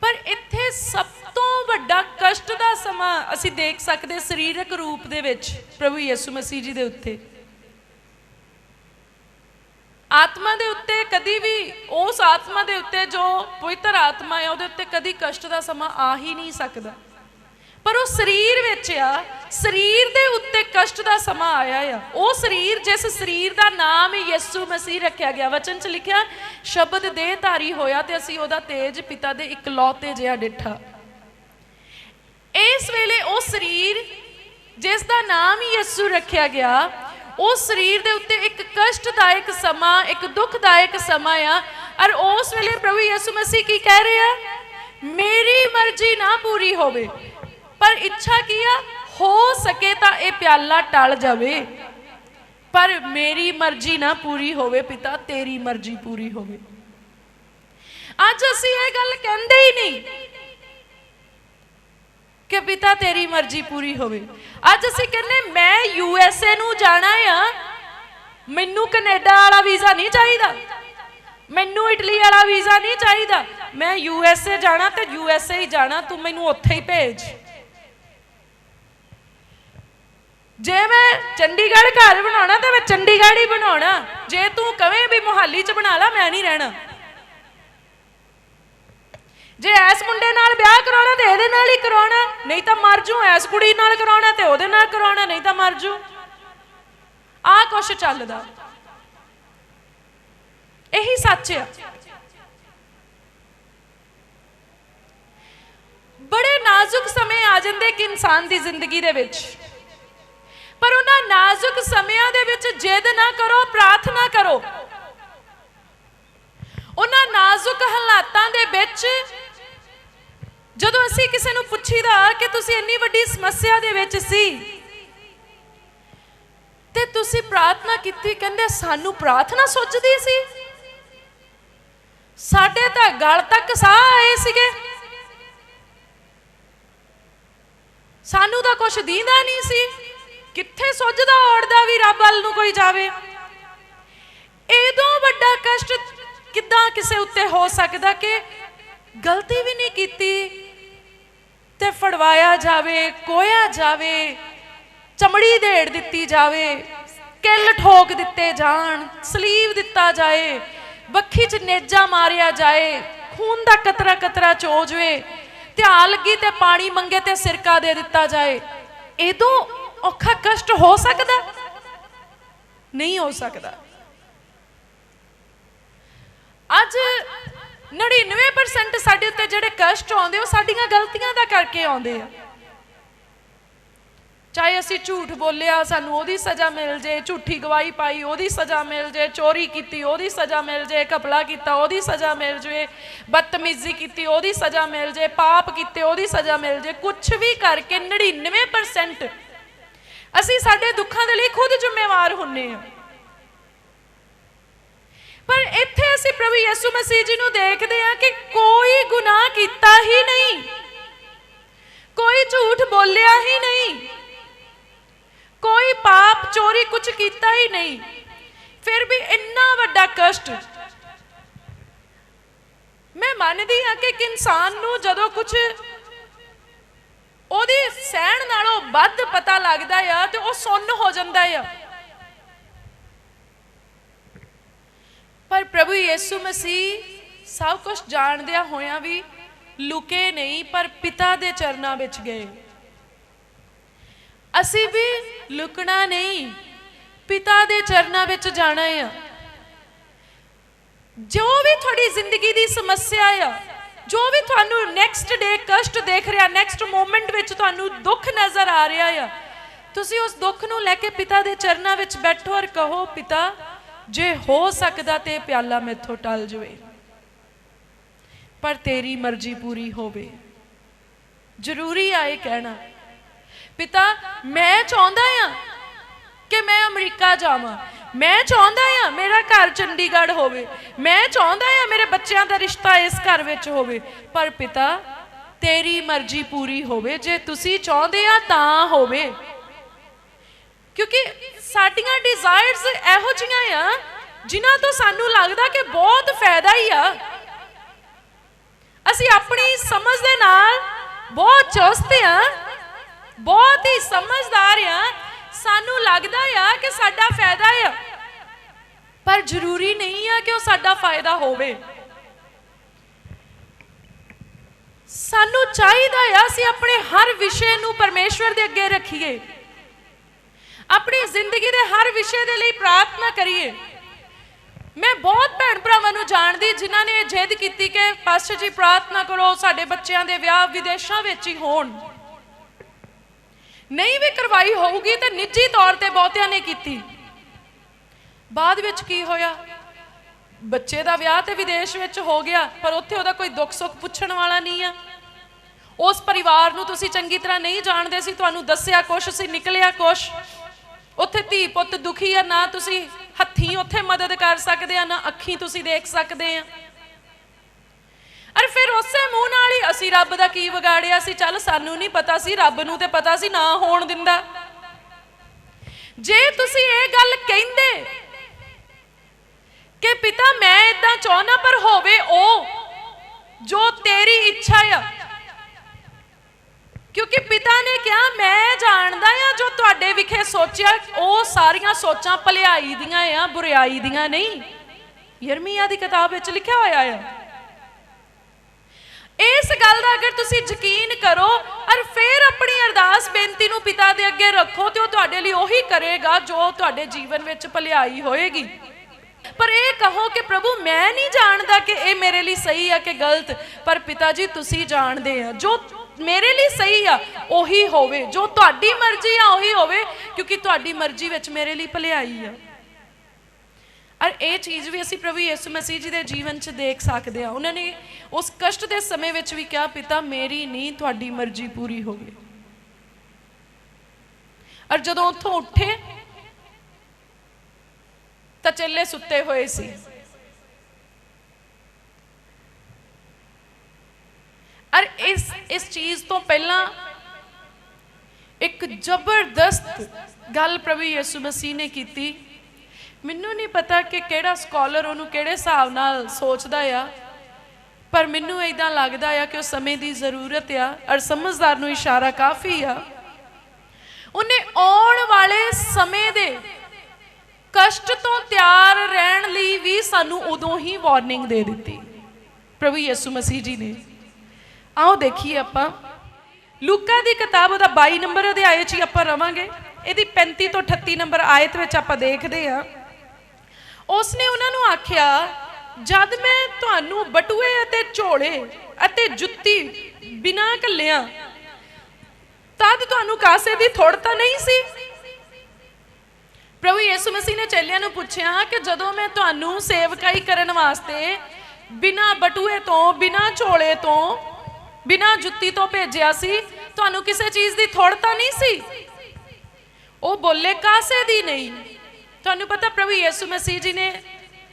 [SPEAKER 1] ਪਰ ਇੱਥੇ ਸਭ ਤੋਂ ਵੱਡਾ ਕਸ਼ਟ ਦਾ ਸਮਾਂ ਅਸੀਂ ਦੇਖ ਸਕਦੇ ਸਰੀਰਕ ਰੂਪ ਦੇ ਵਿੱਚ ਪ੍ਰਭੂ ਯਿਸੂ ਮਸੀਹ ਜੀ ਦੇ ਉੱਤੇ। ਆਤਮਾ ਦੇ ਉੱਤੇ ਕਦੀ ਵੀ, ਉਸ ਆਤਮਾ ਦੇ ਉੱਤੇ ਜੋ ਪਵਿੱਤਰ ਆਤਮਾ ਹੈ, ਉਹਦੇ ਉੱਤੇ ਕਦੀ ਕਸ਼ਟ ਦਾ ਸਮਾਂ ਆ ਹੀ ਨਹੀਂ ਸਕਦਾ। ਪਰ ਉਹ ਸਰੀਰ ਵਿੱਚ ਆ, ਸਰੀਰ ਦੇ ਉੱਤੇ ਕਸ਼ਟ ਦਾ ਸਮਾਂ ਆਇਆ ਆ। ਉਹ ਸਰੀਰ, ਜਿਸ ਸਰੀਰ ਦਾ ਨਾਮ ਹੀ ਯਿਸੂ ਮਸੀਹ ਰੱਖਿਆ ਗਿਆ, ਵਚਨ 'ਚ ਲਿਖਿਆ, ਸ਼ਬਦ ਦੇਹ ਧਾਰੀ ਹੋਇਆ ਤੇ ਅਸੀਂ ਉਹਦਾ ਤੇਜ ਪਿਤਾ ਦੇ ਇਕਲੌਤੇ ਜਿਹਾ ਡਿੱਠਾ। ਇਸ ਵੇਲੇ ਉਹ ਸਰੀਰ, ਜਿਸ ਦਾ ਨਾਮ ਹੀ ਯਿਸੂ ਰੱਖਿਆ ਗਿਆ ਉਸ ਸਰੀਰ ਦੇ ਉੱਤੇ ਇੱਕ ਕਸ਼ਟਦਾਇਕ ਸਮਾਂ, ਇੱਕ ਦੁਖਦਾਇਕ ਸਮਾਂ ਆ। ਔਰ ਉਸ ਵੇਲੇ ਪ੍ਰਭੂ ਯਿਸੂ ਮਸੀਹ ਕੀ ਕਹਿ ਰਿਹਾ? ਮੇਰੀ ਮਰਜ਼ੀ ਨਾ ਪੂਰੀ ਹੋਵੇ। ਪਰ ਇੱਛਾ ਕੀ ਆ? ਹੋ ਸਕੇ ਤਾਂ ਇਹ ਪਿਆਲਾ ਟਲ ਜਾਵੇ। ਪਰ ਮੇਰੀ ਮਰਜ਼ੀ ਨਾ ਪੂਰੀ ਹੋਵੇ ਪਿਤਾ, ਤੇਰੀ ਮਰਜ਼ੀ ਪੂਰੀ ਹੋਵੇ। ਅੱਜ ਅਸੀਂ ਇਹ ਗੱਲ ਕਹਿੰਦੇ ਹੀ ਨਹੀਂ ਕਿ ਪਿਤਾ, ਤੇਰੀ ਮਰਜ਼ੀ ਪੂਰੀ ਹੋਵੇ। ਅੱਜ ਅਸੀਂ ਕਹਿੰਦੇ, ਮੈਂ ਯੂ ਐਸ ਏ ਨੂੰ ਜਾਣਾ ਆ। ਮੈਨੂੰ ਕੈਨੇਡਾ ਵਾਲਾ ਵੀਜ਼ਾ ਨਹੀਂ ਚਾਹੀਦਾ। ਮੈਨੂੰ ਇਟਲੀ ਵਾਲਾ ਵੀਜ਼ਾ ਨਹੀਂ ਚਾਹੀਦਾ। ਮੈਂ ਯੂ ਐਸ ਏ ਜਾਣਾ ਤੇ ਯੂ ਐਸ ਏ ਹੀ ਜਾਣਾ, ਤੂੰ ਮੈਨੂੰ ਉੱਥੇ ਹੀ ਭੇਜ। ਜੇ ਮੈਂ ਚੰਡੀਗੜ੍ਹ ਘਰ ਬਣਾਉਣਾ ਤਾਂ ਮੈਂ ਚੰਡੀਗੜ੍ਹ ਹੀ ਬਣਾਉਣਾ। ਜੇ ਤੂੰ ਕਵੇਂ ਵੀ ਮੁਹਾਲੀ ਚ ਬਣਾ ਲਾ, ਮੈਂ ਨਹੀਂ ਰਹਿਣਾ। ਜੇ ਐਸ ਮੁੰਡੇ ਨਾਲ ਵਿਆਹ ਕਰਾਉਣਾ ਤੇ ਇਹਦੇ ਨਾਲ ਹੀ ਕਰਾਉਣਾ। ਨਹੀਂ ਤਾਂ ਮਰ ਜੂ, ਐਸ ਕੁੜੀ ਨਾਲ ਕਰਾਉਣਾ ਤੇ ਉਹਦੇ ਨਾਲ ਕਰਾਉਣਾ, ਨਹੀਂ ਤਾਂ ਮਰ ਜੂ। ਆ ਕੁਛ ਚੱਲਦਾ। ਇਹੀ ਸੱਚ ਆ। ਬੜੇ ਨਾਜ਼ੁਕ ਸਮੇਂ ਆ ਜਾਂਦੇ ਕਿ ਇਨਸਾਨ ਦੀ ਜ਼ਿੰਦਗੀ ਦੇ ਵਿੱਚ। ਪਰ ਉਹਨਾਂ ਨਾਜ਼ੁਕ ਸਮਿਆਂ ਦੇ ਵਿੱਚ ਜਿੱਦ ਨਾ ਕਰੋ, ਪ੍ਰਾਰਥਨਾ ਕਰੋ। ਉਹਨਾਂ ਨਾਜ਼ੁਕ ਹਾਲਾਤਾਂ ਦੇ ਵਿੱਚ ਜਦੋਂ ਅਸੀਂ ਕਿਸੇ ਨੂੰ ਪੁੱਛੀਦਾ ਕਿ ਤੁਸੀਂ ਇੰਨੀ ਵੱਡੀ ਸਮੱਸਿਆ ਦੇ ਵਿੱਚ ਸੀ, ਤੇ ਤੁਸੀਂ ਪ੍ਰਾਰਥਨਾ ਕੀਤੀ, ਕਹਿੰਦੇ ਸਾਨੂੰ ਪ੍ਰਾਰਥਨਾ ਸੁੱਝਦੀ ਸੀ। ਸਾਡੇ ਤਾਂ ਗਲ ਤੱਕ ਸਾਹ ਆਏ ਸੀਗੇ। ਸਾਨੂੰ ਤਾਂ ਕੁਝ ਦੀਂਦਾ ਨਹੀਂ ਸੀ। ਕਿੱਥੇ ਸੁੱਝਦਾ ਔੜਦਾ ਵੀ ਰੱਬ ਵੱਲ ਨੂੰ ਕੋਈ ਜਾਵੇ? ਇਦੋਂ ਵੱਡਾ ਕਸ਼ਟ ਕਿੱਦਾਂ ਕਿਸੇ ਉੱਤੇ ਹੋ ਸਕਦਾ ਕਿ ਗਲਤੀ ਵੀ ਨਹੀਂ ਕੀਤੀ ਤੇ ਫੜਵਾਇਆ ਜਾਵੇ ਕੋਇਆ ਜਾਵੇ, ਚਮੜੀ ਢੇੜ ਦਿੱਤੀ ਜਾਵੇ, ਕਿੱਲ ਠੋਕ ਦਿੱਤੇ ਜਾਣ ਸਲੀਵ ਦਿੱਤਾ ਜਾਏ ਬੱਖੀ 'ਚ ਨੇਜਾ ਮਾਰਿਆ ਜਾਏ, ਖੂਨ ਦਾ ਕਤਰਾ ਕਤਰਾ ਚੋ ਜਵੇ ਧਿਆਨ ਲੱਗੀ ਤੇ ਪਾਣੀ ਮੰਗੇ ਤੇ ਸਿਰਕਾ ਦੇ ਦਿੱਤਾ ਜਾਏ। ਇਦੋਂ ਔਖਾ ਕਸ਼ਟ ਹੋ ਸਕਦਾ? ਨਹੀਂ ਹੋ ਸਕਦਾ। ਅੱਜ 99% ਸਾਡੇ ਉੱਤੇ ਜਿਹੜੇ ਕਸ਼ਟ ਆਉਂਦੇ, ਉਹ ਸਾਡੀਆਂ ਗਲਤੀਆਂ ਦਾ ਕਰਕੇ ਆਉਂਦੇ ਆ। ਚਾਹੇ ਅਸੀਂ ਝੂਠ ਬੋਲਿਆ, ਸਾਨੂੰ ਉਹਦੀ ਸਜ਼ਾ ਮਿਲ ਜੇ, ਝੂਠੀ ਗਵਾਹੀ ਪਾਈ, ਉਹਦੀ ਸਜ਼ਾ ਮਿਲ ਜੇ, ਚੋਰੀ ਕੀਤੀ, ਉਹਦੀ ਸਜ਼ਾ ਮਿਲ ਜੇ ਕਪਲਾ ਕੀਤਾ, ਉਹਦੀ ਸਜ਼ਾ ਮਿਲ ਜੇ, ਬਦਤਮੀਜ਼ੀ ਕੀਤੀ, ਉਹਦੀ ਸਜ਼ਾ ਮਿਲ ਜੇ, ਪਾਪ ਕੀਤੇ, ਉਹਦੀ ਸਜ਼ਾ ਮਿਲ ਜੇ ਕੁਝ ਵੀ ਕਰਕੇ 99% ਅਸੀਂ ਸਾਡੇ ਦੁੱਖਾਂ ਦੇ ਲਈ ਖੁਦ ਜ਼ਿੰਮੇਵਾਰ ਹੁੰਨੇ ਆ। ਪਰ ਇੱਥੇ ਅਸੀਂ ਪ੍ਰਭੂ ਯਿਸੂ ਮਸੀਹ ਜੀ ਨੂੰ ਦੇਖਦੇ ਹਾਂ ਕਿ ਕੋਈ ਗੁਨਾਹ ਕੀਤਾ ਹੀ ਨਹੀਂ। ਕੋਈ ਝੂਠ ਬੋਲਿਆ ਹੀ ਨਹੀਂ। ਕੋਈ ਪਾਪ, ਚੋਰੀ ਕੁਝ ਕੀਤਾ ਹੀ ਨਹੀਂ। ਫਿਰ ਵੀ ਇੰਨਾ ਵੱਡਾ ਕਸ਼ਟ। ਮੈਂ ਮੰਨਦੀ ਹਾਂ ਕਿ ਇੱਕ ਇਨਸਾਨ ਨੂੰ ਜਦੋਂ ਕੁਝ ਉਹਦੀ ਸਹਿਣ ਨਾਲੋਂ ਵੱਧ ਪਤਾ ਲੱਗਦਾ ਆ ਤੇ ਉਹ ਸੁੰਨ ਹੋ ਜਾਂਦਾ ਆ। ਪਰ ਪ੍ਰਭੂ ਯਿਸੂ ਮਸੀਹ ਸਭ ਕੁਝ ਜਾਣਦਿਆਂ ਹੋਇਆਂ ਵੀ ਲੁਕੇ ਨਹੀਂ, ਪਰ ਪਿਤਾ ਦੇ ਚਰਨਾਂ ਵਿੱਚ ਗਏ। ਅਸੀਂ ਵੀ ਲੁਕਣਾ ਨਹੀਂ, ਪਿਤਾ ਦੇ ਚਰਨਾਂ ਵਿੱਚ ਜਾਣਾ ਆ। ਜੋ ਵੀ ਤੁਹਾਡੀ ਜ਼ਿੰਦਗੀ ਦੀ ਸਮੱਸਿਆ ਆ ਜੋ ਵੀ ਤੁਹਾਨੂੰ ਨੈਕਸਟ ਡੇ ਕਸ਼ਟ ਦੇਖ ਰਿਹਾ ਨੈਕਸਟ ਮੂਮੈਂਟ ਵਿੱਚ ਤੁਹਾਨੂੰ ਦੁੱਖ ਨਜ਼ਰ ਆ ਰਿਹਾ ਆ, ਤੁਸੀਂ ਉਸ ਦੁੱਖ ਨੂੰ ਲੈ ਕੇ ਪਿਤਾ ਦੇ ਚਰਨਾਂ ਵਿੱਚ ਬੈਠੋ ਔਰ ਕਹੋ, ਪਿਤਾ, ਜੇ ਹੋ ਸਕਦਾ ਤੇ ਪਿਆਲਾ ਮੈਥੋਂ ਟਲ ਜਾਵੇ, ਪਰ ਤੇਰੀ ਮਰਜ਼ੀ ਪੂਰੀ ਹੋਵੇ। ਜ਼ਰੂਰੀ ਆ ਇਹ ਕਹਿਣਾ। ਪਿਤਾ, ਮੈਂ ਚਾਹੁੰਦਾ ਆ ਕਿ ਮੈਂ ਅਮਰੀਕਾ ਜਾਵਾਂ। ਮੈਂ ਚਾਹੁੰਦਾ ਆ ਮੇਰਾ ਘਰ ਚੰਡੀਗੜ੍ਹ ਹੋਵੇ। ਮੈਂ ਚਾਹੁੰਦਾ ਆ ਮੇਰੇ ਬੱਚਿਆਂ ਦਾ ਰਿਸ਼ਤਾ ਇਸ ਘਰ ਵਿੱਚ ਹੋਵੇ। ਪਰ ਪਿਤਾ, ਤੇਰੀ ਮਰਜ਼ੀ ਪੂਰੀ ਹੋਵੇ। ਜੇ ਤੁਸੀਂ ਚਾਹੁੰਦੇ ਆ ਤਾਂ ਹੋਵੇ। ਕਿਉਂਕਿ ਸਾਡੀਆਂ ਡਿਜ਼ਾਇਰਸ ਇਹੋ ਜੀਆਂ ਆ, ਜਿਨ੍ਹਾਂ ਤੋਂ ਸਾਨੂੰ ਲੱਗਦਾ ਕਿ ਬਹੁਤ ਫਾਇਦਾ ਹੀ ਆ। ਅਸੀਂ ਆਪਣੀ ਸਮਝ ਦੇ ਨਾਲ ਬਹੁਤ ਚੁਸਤ ਆ, ਬਹੁਤ ਹੀ ਸਮਝਦਾਰ ਆ। ਸਾਨੂੰ ਲੱਗਦਾ ਆ ਕਿ ਸਾਡਾ ਫਾਇਦਾ ਆ। ਪਰ ਜ਼ਰੂਰੀ ਨਹੀਂ ਆ ਕਿ ਉਹ ਸਾਡਾ ਫਾਇਦਾ ਹੋਵੇ। ਸਾਨੂੰ ਚਾਹੀਦਾ ਆ ਅਸੀਂ ਆਪਣੇ ਹਰ ਵਿਸ਼ੇ ਨੂੰ ਪਰਮੇਸ਼ਵਰ ਦੇ ਅੱਗੇ ਰੱਖੀਏ। ਆਪਣੀ ਜ਼ਿੰਦਗੀ ਦੇ ਹਰ ਵਿਸ਼ੇ ਦੇ ਲਈ ਪ੍ਰਾਰਥਨਾ ਕਰੀਏ। ਮੈਂ ਬਹੁਤ ਭੈਣ ਭਰਾਵਾਂ ਨੂੰ ਜਾਣਦੀ ਜਿਨ੍ਹਾਂ ਨੇ ਜਿੱਦ ਕੀਤੀ ਕਿ, ਪਾਸਟਰ ਜੀ, ਪ੍ਰਾਰਥਨਾ ਕਰੋ ਸਾਡੇ ਬੱਚਿਆਂ ਦੇ ਵਿਆਹ ਵਿਦੇਸ਼ਾਂ ਵਿੱਚ ਹੀ ਹੋਣ। ਨਹੀਂ ਵੀ ਕਰਵਾਈ ਹੋਊਗੀ ਤੇ ਨਿੱਜੀ ਤੌਰ ਤੇ ਬਹੁਤਿਆਂ ਨੇ ਕੀਤੀ। ਬਾਅਦ ਵਿੱਚ ਕੀ ਹੋਇਆ? ਬੱਚੇ ਦਾ ਵਿਆਹ ਤੇ ਵਿਦੇਸ਼ ਵਿੱਚ ਹੋ ਗਿਆ, ਪਰ ਉੱਥੇ ਉਹਦਾ ਕੋਈ ਦੁੱਖ ਸੁੱਖ ਪੁੱਛਣ ਵਾਲਾ ਨਹੀਂ ਆ। ਉਸ ਪਰਿਵਾਰ ਨੂੰ ਤੁਸੀਂ ਚੰਗੀ ਤਰ੍ਹਾਂ ਨਹੀਂ ਜਾਣਦੇ ਸੀ, ਤੁਹਾਨੂੰ ਦੱਸਿਆ ਕੁਛ ਸੀ, ਨਿਕਲਿਆ ਕੁਛ। ਉੱਥੇ ਧੀ ਪੁੱਤ ਦੁਖੀ ਆ, ਨਾ ਤੁਸੀਂ ਹੱਥੀਂ ਉੱਥੇ ਮਦਦ ਕਰ ਸਕਦੇ ਆ, ਨਾ ਅੱਖੀਂ ਤੁਸੀਂ ਦੇਖ ਸਕਦੇ ਆ। ਅਰ ਫਿਰ ਉਸੇ ਮੂੰਹ ਨਾਲ ਹੀ ਅਸੀਂ ਰੱਬ ਦਾ ਕੀ ਵਿਗਾੜਿਆ ਸੀ? ਚੱਲ ਸਾਨੂੰ ਨਹੀਂ ਪਤਾ ਸੀ, ਰੱਬ ਨੂੰ ਤੇ ਪਤਾ ਸੀ, ਨਾ ਹੋਣ ਦਿੰਦਾ। ਜੇ ਤੁਸੀਂ ਇਹ ਗੱਲ ਕਹਿੰਦੇ ਕਿ ਪਿਤਾ ਮੈਂ ਇਦਾਂ ਚਾਹਨਾ ਪਰ ਹੋਵੇ ਉਹ ਜੋ ਤੇਰੀ ਇੱਛਾ ਆ। ਕਿਉਂਕਿ ਪਿਤਾ ਨੇ ਕਿਹਾ, ਮੈਂ ਜਾਣਦਾ ਆ ਜੋ ਤੁਹਾਡੇ ਵਿਖੇ ਸੋਚਿਆ, ਉਹ ਸਾਰੀਆਂ ਸੋਚਾਂ ਭਲਾਈ ਦੀਆਂ ਆ, ਬੁਰਾਈ ਦੀਆਂ ਨਹੀਂ। ਯਰਮੀਆ ਦੀ ਕਿਤਾਬ ਵਿੱਚ ਲਿਖਿਆ ਹੋਇਆ ਆ। ਇਸ ਗੱਲ ਦਾ ਅਗਰ ਤੁਸੀਂ ਯਕੀਨ ਕਰੋ ਔਰ ਫਿਰ ਆਪਣੀ ਅਰਦਾਸ ਬੇਨਤੀ ਨੂੰ ਪਿਤਾ ਦੇ ਅੱਗੇ ਰੱਖੋ ਤੇ ਉਹ ਤੁਹਾਡੇ ਲਈ ਉਹੀ ਕਰੇਗਾ ਜੋ ਤੁਹਾਡੇ ਜੀਵਨ ਵਿੱਚ ਭਲਾਈ ਹੋਏਗੀ। ਪਰ ਇਹ ਕਹੋ ਕਿ ਪ੍ਰਭੂ ਮੈਂ ਨਹੀਂ ਜਾਣਦਾ ਕਿ ਇਹ ਮੇਰੇ ਲਈ ਸਹੀ ਆ ਕਿ ਗਲਤ, ਪਰ ਪਿਤਾ ਜੀ ਤੁਸੀਂ ਜਾਣਦੇ ਆ। ਜੋ ਮੇਰੇ ਲਈ ਸਹੀ ਆ, ਉਹੀ ਹੋਵੇ। ਜੋ ਤੁਹਾਡੀ ਮਰਜ਼ੀ ਆ, ਉਹੀ ਹੋਵੇ, ਕਿਉਂਕਿ ਤੁਹਾਡੀ ਮਰਜ਼ੀ ਵਿੱਚ ਮੇਰੇ ਲਈ ਭਲਾਈ ਆ। ਔਰ ਇਹ ਚੀਜ਼ ਵੀ ਅਸੀਂ ਪ੍ਰਭੂ ਯਿਸੂ ਮਸੀਹ ਜੀ ਦੇ ਜੀਵਨ 'ਚ ਦੇਖ ਸਕਦੇ ਆ ਉਹਨਾਂ ਨੇ ਉਸ ਕਸ਼ਟ ਦੇ ਸਮੇਂ ਵਿੱਚ ਵੀ ਕਿਹਾ, ਪਿਤਾ, ਮੇਰੀ ਨਹੀਂ ਤੁਹਾਡੀ ਮਰਜ਼ੀ ਪੂਰੀ ਹੋਵੇ ਔਰ ਜਦੋਂ ਉੱਥੋਂ ਉੱਠੇ, ਤਾਂ ਚੱਲੇ ਸੁੱਤੇ ਹੋਏ ਸੀ। ਔਰ ਇਸ ਇਸ ਚੀਜ਼ ਤੋਂ ਪਹਿਲਾਂ ਇੱਕ ਜ਼ਬਰਦਸਤ ਗੱਲ ਪ੍ਰਭੂ ਯਿਸੂ ਮਸੀਹ ਨੇ ਕੀਤੀ। ਮੈਨੂੰ ਨਹੀਂ ਪਤਾ ਕਿ ਕਿਹੜਾ ਸਕਾਲਰ ਉਹਨੂੰ ਕਿਹੜੇ ਹਿਸਾਬ ਨਾਲ ਸੋਚਦਾ ਆ, ਪਰ ਮੈਨੂੰ ਇਦਾਂ ਲੱਗਦਾ ਆ ਕਿ ਉਹ ਸਮੇਂ ਦੀ ਜ਼ਰੂਰਤ ਆ ਔਰ ਸਮਝਦਾਰ ਨੂੰ ਇਸ਼ਾਰਾ ਕਾਫੀ ਆ। ਉਹਨੇ ਆਉਣ ਵਾਲੇ ਸਮੇਂ ਦੇ ਕਸ਼ਟ ਤੋਂ ਤਿਆਰ ਰਹਿਣ ਲਈ ਵੀ ਸਾਨੂੰ ਉਦੋਂ ਹੀ ਵਾਰਨਿੰਗ ਦੇ ਦਿੱਤੀ। ਪ੍ਰਭੂ ਯਿਸੂ ਮਸੀਹ ਜੀ ਨੇ। ਆਓ ਦੇਖੀਏ ਆਪਾਂ। ਲੂਕਾ ਦੀ ਕਿਤਾਬ ਉਹਦਾ 22 ਨੰਬਰ ਅਧਿਆਇ 'ਚ ਹੀ ਆਪਾਂ ਰਵਾਂਗੇ। ਇਹਦੀ 35 ਤੋਂ 38 ਨੰਬਰ ਆਇਤ ਵਿੱਚ ਆਪਾਂ ਦੇਖਦੇ ਹਾਂ। ਆ ਉਸਨੇ ਉਹਨਾਂ ਨੂੰ ਆਖਿਆ, ਜਦ ਮੈਂ ਤੁਹਾਨੂੰ ਬਟੂਏ ਅਤੇ ਝੋਲੇ ਅਤੇ ਜੁੱਤੀ ਬਿਨਾਂ ਘੱਲਿਆ, ਤਦ ਤੁਹਾਨੂੰ ਕਾਸੇ ਦੀ ਥੋੜ ਤਾਂ ਨਹੀਂ ਸੀ? ਪ੍ਰਭੂ ਯਿਸੂ ਮਸੀਹ ਨੇ ਚੇਲਿਆਂ ਨੂੰ ਪੁੱਛਿਆ ਕਿ ਜਦੋਂ ਮੈਂ ਤੁਹਾਨੂੰ ਸੇਵਕਾਈ ਕਰਨ ਵਾਸਤੇ ਬਿਨਾਂ ਬਟੂਏ ਤੋਂ, ਬਿਨਾਂ ਝੋਲੇ ਤੋਂ, ਬਿਨਾਂ ਜੁੱਤੀ ਤੋਂ ਭੇਜਿਆ ਸੀ, ਤੁਹਾਨੂੰ ਕਿਸੇ ਚੀਜ਼ ਦੀ ਥੋੜ ਤਾਂ ਨਹੀਂ ਸੀ? ਉਹ ਬੋਲੇ, ਕਾਸੇ ਦੀ ਨਹੀਂ? ਤੁਹਾਨੂੰ ਪਤਾ ਪ੍ਰਭੂ ਯਿਸੂ ਮਸੀਹ ਜੀ ਨੇ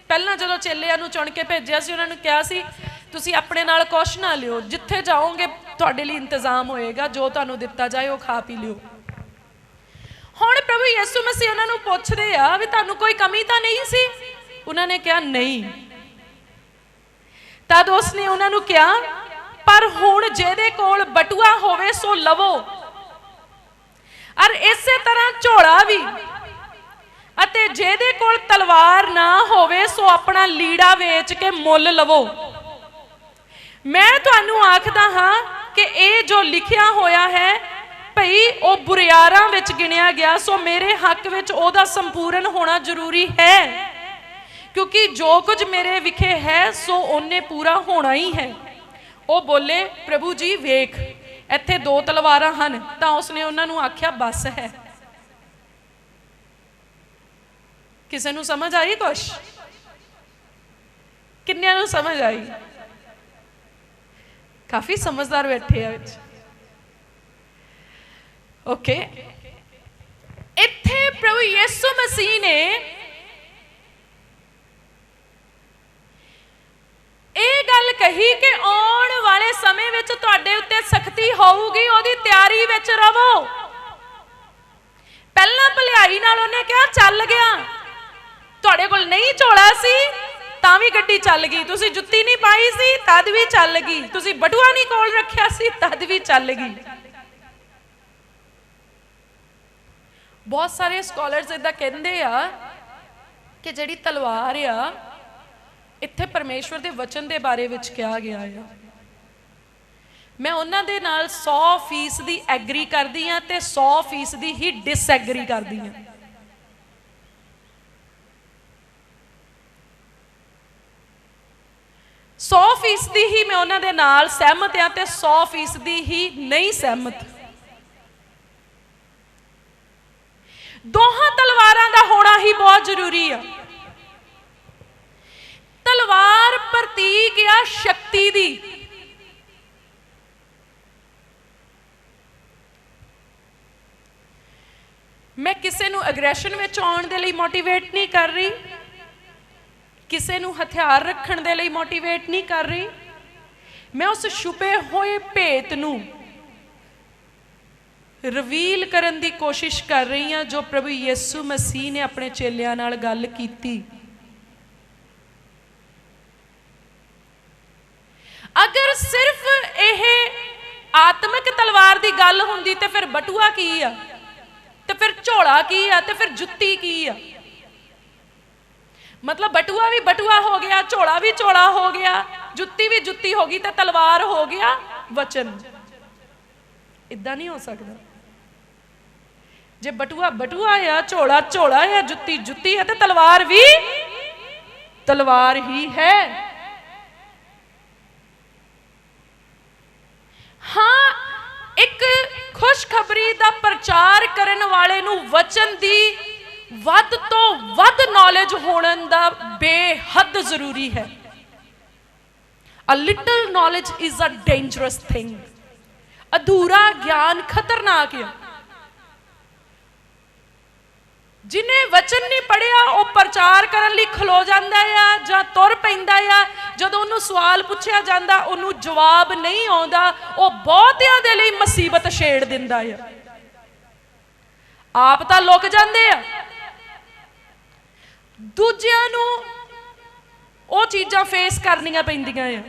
[SPEAKER 1] ਪਹਿਲਾਂ ਜਦੋਂ ਚੇਲਿਆਂ ਨੂੰ ਚੁਣ ਕੇ ਭੇਜਿਆ ਸੀ, ਉਹਨਾਂ ਨੂੰ ਕਿਹਾ ਸੀ, ਤੁਸੀਂ ਆਪਣੇ ਨਾਲ ਕੁਛ ਨਾ ਲਿਓ। ਜਿੱਥੇ ਜਾਓਗੇ, ਤੁਹਾਡੇ ਲਈ ਇੰਤਜ਼ਾਮ ਹੋਏਗਾ। ਜੋ ਤੁਹਾਨੂੰ ਦਿੱਤਾ ਜਾਏ, ਉਹ ਖਾ ਪੀ ਲਿਓ। ਹੁਣ ਪ੍ਰਭੂ ਯਿਸੂ ਮਸੀਹ ਉਹਨਾਂ ਨੂੰ ਪੁੱਛਦੇ ਆ ਵੀ ਤੁਹਾਨੂੰ ਕੋਈ ਕਮੀ ਤਾਂ ਨਹੀਂ ਸੀ? ਉਹਨਾਂ ਨੇ ਕਿਹਾ, ਨਹੀਂ। ਤਦ ਉਸਨੇ ਉਹਨਾਂ ਨੂੰ ਕਿਹਾ, ਪਰ ਹੁਣ ਜਿਹਦੇ ਕੋਲ ਬਟੂਆ ਹੋਵੇ, ਸੋ ਲਵੋ। ਅਰ ਇਸੇ ਤਰ੍ਹਾਂ ਝੋਲਾ ਵੀ ਅਤੇ ਜਿਹਦੇ ਕੋਲ ਤਲਵਾਰ ਨਾ ਹੋਵੇ, ਸੋ ਆਪਣਾ ਲੀੜਾ ਵੇਚ ਕੇ ਮੁੱਲ ਲਵੋ। ਮੈਂ ਤੁਹਾਨੂੰ ਆਖਦਾ ਹਾਂ ਕਿ ਇਹ ਜੋ ਲਿਖਿਆ ਹੋਇਆ ਹੈ, ਭਈ ਉਹ ਬੁਰਿਆਰਾਂ ਵਿੱਚ ਗਿਣਿਆ ਗਿਆ, ਸੋ ਮੇਰੇ ਹੱਕ ਵਿੱਚ ਉਹਦਾ ਸੰਪੂਰਨ ਹੋਣਾ ਜ਼ਰੂਰੀ ਹੈ। ਕਿਉਂਕਿ ਜੋ ਕੁਝ ਮੇਰੇ ਵਿਖੇ ਹੈ, ਸੋ ਉਹਨੇ ਪੂਰਾ ਹੋਣਾ ਹੀ ਹੈ। ਉਹ ਬੋਲੇ, ਪ੍ਰਭੂ ਜੀ, ਵੇਖ, ਇੱਥੇ ਦੋ ਤਲਵਾਰਾਂ ਹਨ। ਤਾਂ ਉਸਨੇ ਉਹਨਾਂ ਨੂੰ ਆਖਿਆ, ਬਸ ਹੈ। ਕਿਸੇ ਨੂੰ ਸਮਝ ਆਈ ਕੁਛ? ਕਿੰਨਿਆਂ ਨੂੰ ਸਮਝ ਆਈ? ਕਾਫੀ ਸਮਝਦਾਰ ਬੈਠੇ ਆ ਵਿੱਚ। ਓਕੇ ਇੱਥੇ ਪ੍ਰਭੂ ਯਿਸੂ ਮਸੀਹ ਨੇ ਇਹ ਗੱਲ ਕਹੀ ਕਿ ਆਉਣ ਵਾਲੇ ਸਮੇਂ ਵਿੱਚ ਤੁਹਾਡੇ ਉੱਤੇ ਸਖਤੀ ਹੋਊਗੀ, ਉਹਦੀ ਤਿਆਰੀ ਵਿੱਚ ਰਹੋ। ਪਹਿਲਾਂ ਭਲਾਈ ਨਾਲ ਉਹਨੇ ਕਿਹਾ, ਚੱਲ ਗਿਆ। ਤੁਹਾਡੇ ਕੋਲ ਨਹੀਂ ਝੋਲਾ ਸੀ, ਤਾਂ ਵੀ ਗੱਡੀ ਚੱਲ ਗਈ। ਤੁਸੀਂ ਜੁੱਤੀ ਨਹੀਂ ਪਾਈ ਸੀ, ਤਦ ਵੀ ਚੱਲ ਗਈ। ਤੁਸੀਂ ਬਟੂਆ ਨਹੀਂ ਕੋਲ ਰੱਖਿਆ ਸੀ, ਤਦ ਵੀ ਚੱਲ ਗਈ। ਬਹੁਤ ਸਾਰੇ ਸਕਾਲਰਸ ਇਦਾਂ ਕਹਿੰਦੇ ਆ ਕਿ ਜਿਹੜੀ ਤਲਵਾਰ ਆ, ਇੱਥੇ ਪਰਮੇਸ਼ਵਰ ਦੇ ਵਚਨ ਦੇ ਬਾਰੇ ਵਿੱਚ ਕਿਹਾ ਗਿਆ ਆ। ਮੈਂ ਉਹਨਾਂ ਦੇ ਨਾਲ 100% ਦੀ ਐਗਰੀ ਕਰਦੀ ਆ ਤੇ 100% ਦੀ ਹੀ ਡਿਸਐਗਰੀ ਕਰਦੀ ਆ। ਸੌ ਫੀਸਦੀ ਹੀ ਮੈਂ ਉਹਨਾਂ ਦੇ ਨਾਲ ਸਹਿਮਤ ਆ ਤੇ 100 ਫੀਸਦੀ ਹੀ ਨਹੀਂ ਸਹਿਮਤ। ਦੋਹਾਂ ਤਲਵਾਰਾਂ ਦਾ ਹੋਣਾ ਹੀ ਬਹੁਤ ਜ਼ਰੂਰੀ ਆ। ਤਲਵਾਰ ਪ੍ਰਤੀਕ ਆ ਸ਼ਕਤੀ ਦੀ। ਮੈਂ ਕਿਸੇ ਨੂੰ ਐਗਰੈਸ਼ਨ ਵਿੱਚ ਆਉਣ ਦੇ ਲਈ ਮੋਟੀਵੇਟ ਨਹੀਂ ਕਰ ਰਹੀ। ਕਿਸੇ ਨੂੰ ਹਥਿਆਰ ਰੱਖਣ ਦੇ ਲਈ ਮੋਟੀਵੇਟ ਨਹੀਂ ਕਰ ਰਹੀ। ਮੈਂ ਉਸ ਛੁਪੇ ਹੋਏ ਭੇਤ ਨੂੰ ਰਿਵੀਲ ਕਰਨ ਦੀ ਕੋਸ਼ਿਸ਼ ਕਰ ਰਹੀ ਹਾਂ, ਜੋ ਪ੍ਰਭੂ ਯਿਸੂ ਮਸੀਹ ਨੇ ਆਪਣੇ ਚੇਲਿਆਂ ਨਾਲ ਗੱਲ ਕੀਤੀ। ਅਗਰ ਸਿਰਫ ਇਹ ਆਤਮਿਕ ਤਲਵਾਰ ਦੀ ਗੱਲ ਹੁੰਦੀ, ਤੇ ਫਿਰ ਬਟੂਆ ਕੀ ਆ? ਤੇ ਫਿਰ ਝੋਲਾ ਕੀ ਆ? ਤੇ ਫਿਰ ਜੁੱਤੀ ਕੀ ਆ? ਮਤਲਬ ਬਟੂਆ ਵੀ ਬਟੂਆ ਹੋ ਗਿਆ, ਝੋਲਾ ਵੀ ਝੋਲਾ ਹੋ ਗਿਆ, ਜੁੱਤੀ ਵੀ ਜੁੱਤੀ ਹੋ ਗਈ ਤੇ ਤਲਵਾਰ ਹੋ ਗਿਆ, ਵਚਨ। ਇਦਾਂ ਨਹੀਂ ਹੋ ਸਕਦਾ। ਜੇ ਬਟੂਆ ਬਟੂਆ ਆ, ਝੋਲਾ ਝੋਲਾ ਆ, ਜੁੱਤੀ ਜੁੱਤੀ ਹੈ ਤੇ ਤਲਵਾਰ ਵੀ ਤਲਵਾਰ ਹੀ ਹੈ। ਹਾਂ, ਇੱਕ ਖੁਸ਼ਖਬਰੀ ਦਾ ਪ੍ਰਚਾਰ ਕਰਨ ਵਾਲੇ ਨੂੰ ਵਚਨ ਦੀ ਵੱਧ ਤੋਂ ਵੱਧ ਨੌਲੇਜ ਹੋਣ ਦਾ ਬੇਹੱਦ ਜ਼ਰੂਰੀ ਹੈ। A little knowledge is a dangerous thing ਅਧੂਰਾ ਗਿਆਨ ਖਤਰਨਾਕ ਹੈ। ਜਿਨੇ ਵਚਨ ਨਹੀਂ ਪੜਿਆ ਉਹ ਪ੍ਰਚਾਰ ਕਰਨ ਲਈ ਖਲੋ ਜਾਂਦਾ ਆ ਜਾਂ ਤੁਰ ਪੈਂਦਾ ਆ। ਜਦੋਂ ਉਹਨੂੰ ਸਵਾਲ ਪੁੱਛਿਆ ਜਾਂਦਾ, ਉਹਨੂੰ ਜਵਾਬ ਨਹੀਂ ਆਉਂਦਾ, ਉਹ ਬਹੁਤਿਆਂ ਦੇ ਲਈ ਮੁਸੀਬਤ ਛੇੜ ਦਿੰਦਾ ਆ। ਆਪ ਤਾਂ ਲੁਕ ਜਾਂਦੇ ਆ। ਦੂਜਿਆਂ ਨੂੰ ਉਹ ਚੀਜ਼ਾਂ ਫੇਸ ਕਰਨੀਆਂ ਪੈਂਦੀਆਂ ਆ।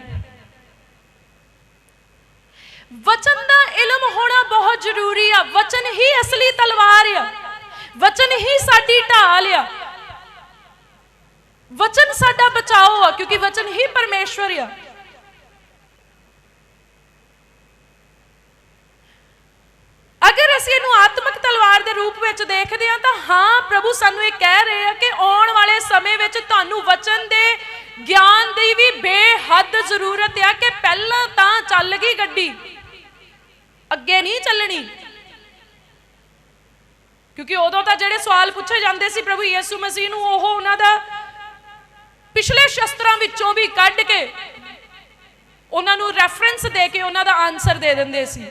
[SPEAKER 1] ਵਚਨ ਦਾ ਇਲਮ ਹੋਣਾ ਬਹੁਤ ਜ਼ਰੂਰੀ ਆ। ਵਚਨ ਹੀ ਅਸਲੀ ਤਲਵਾਰ ਆ। ਵਚਨ ਹੀ ਸਾਡੀ ਢਾਲ ਆ। ਵਚਨ ਸਾਡਾ ਬਚਾਓ ਆ, ਕਿਉਂਕਿ ਵਚਨ ਹੀ ਪਰਮੇਸ਼ਵਰ ਆ। ਅਗਰ ਅਸੀਂ ਇਹਨੂੰ ਆਤਮਿਕ ਤਲਵਾਰ ਦੇ ਰੂਪ ਵਿੱਚ ਦੇਖਦੇ ਹਾਂ ਤਾਂ ਹਾਂ, ਪ੍ਰਭੂ ਸਾਨੂੰ ਇਹ ਕਹਿ ਰਹੇ ਆ ਕਿ ਆਉਣ ਵਾਲੇ ਸਮੇਂ ਵਿੱਚ ਤੁਹਾਨੂੰ ਵਚਨ ਦੇ ਗਿਆਨ ਦੀ ਵੀ ਬੇਹੱਦ ਜ਼ਰੂਰਤ ਆ ਕਿ ਪਹਿਲਾਂ ਤਾਂ ਚੱਲ ਗਈ ਗੱਡੀ। ਅੱਗੇ ਨਹੀਂ ਚੱਲਣੀ। ਕਿਉਂਕਿ ਉਦੋਂ ਤਾਂ ਜਿਹੜੇ ਸਵਾਲ ਪੁੱਛੇ ਜਾਂਦੇ ਸੀ ਪ੍ਰਭੂ ਯਿਸੂ ਮਸੀਹ ਨੂੰ, ਉਹ ਉਹਨਾਂ ਦਾ ਪਿਛਲੇ ਸ਼ਸਤਰਾਂ ਵਿੱਚੋਂ ਵੀ ਕੱਢ ਕੇ ਉਹਨਾਂ ਨੂੰ ਰੈਫਰੈਂਸ ਦੇ ਕੇ ਉਹਨਾਂ ਦਾ ਆਨਸਰ ਦੇ ਦਿੰਦੇ ਸੀ।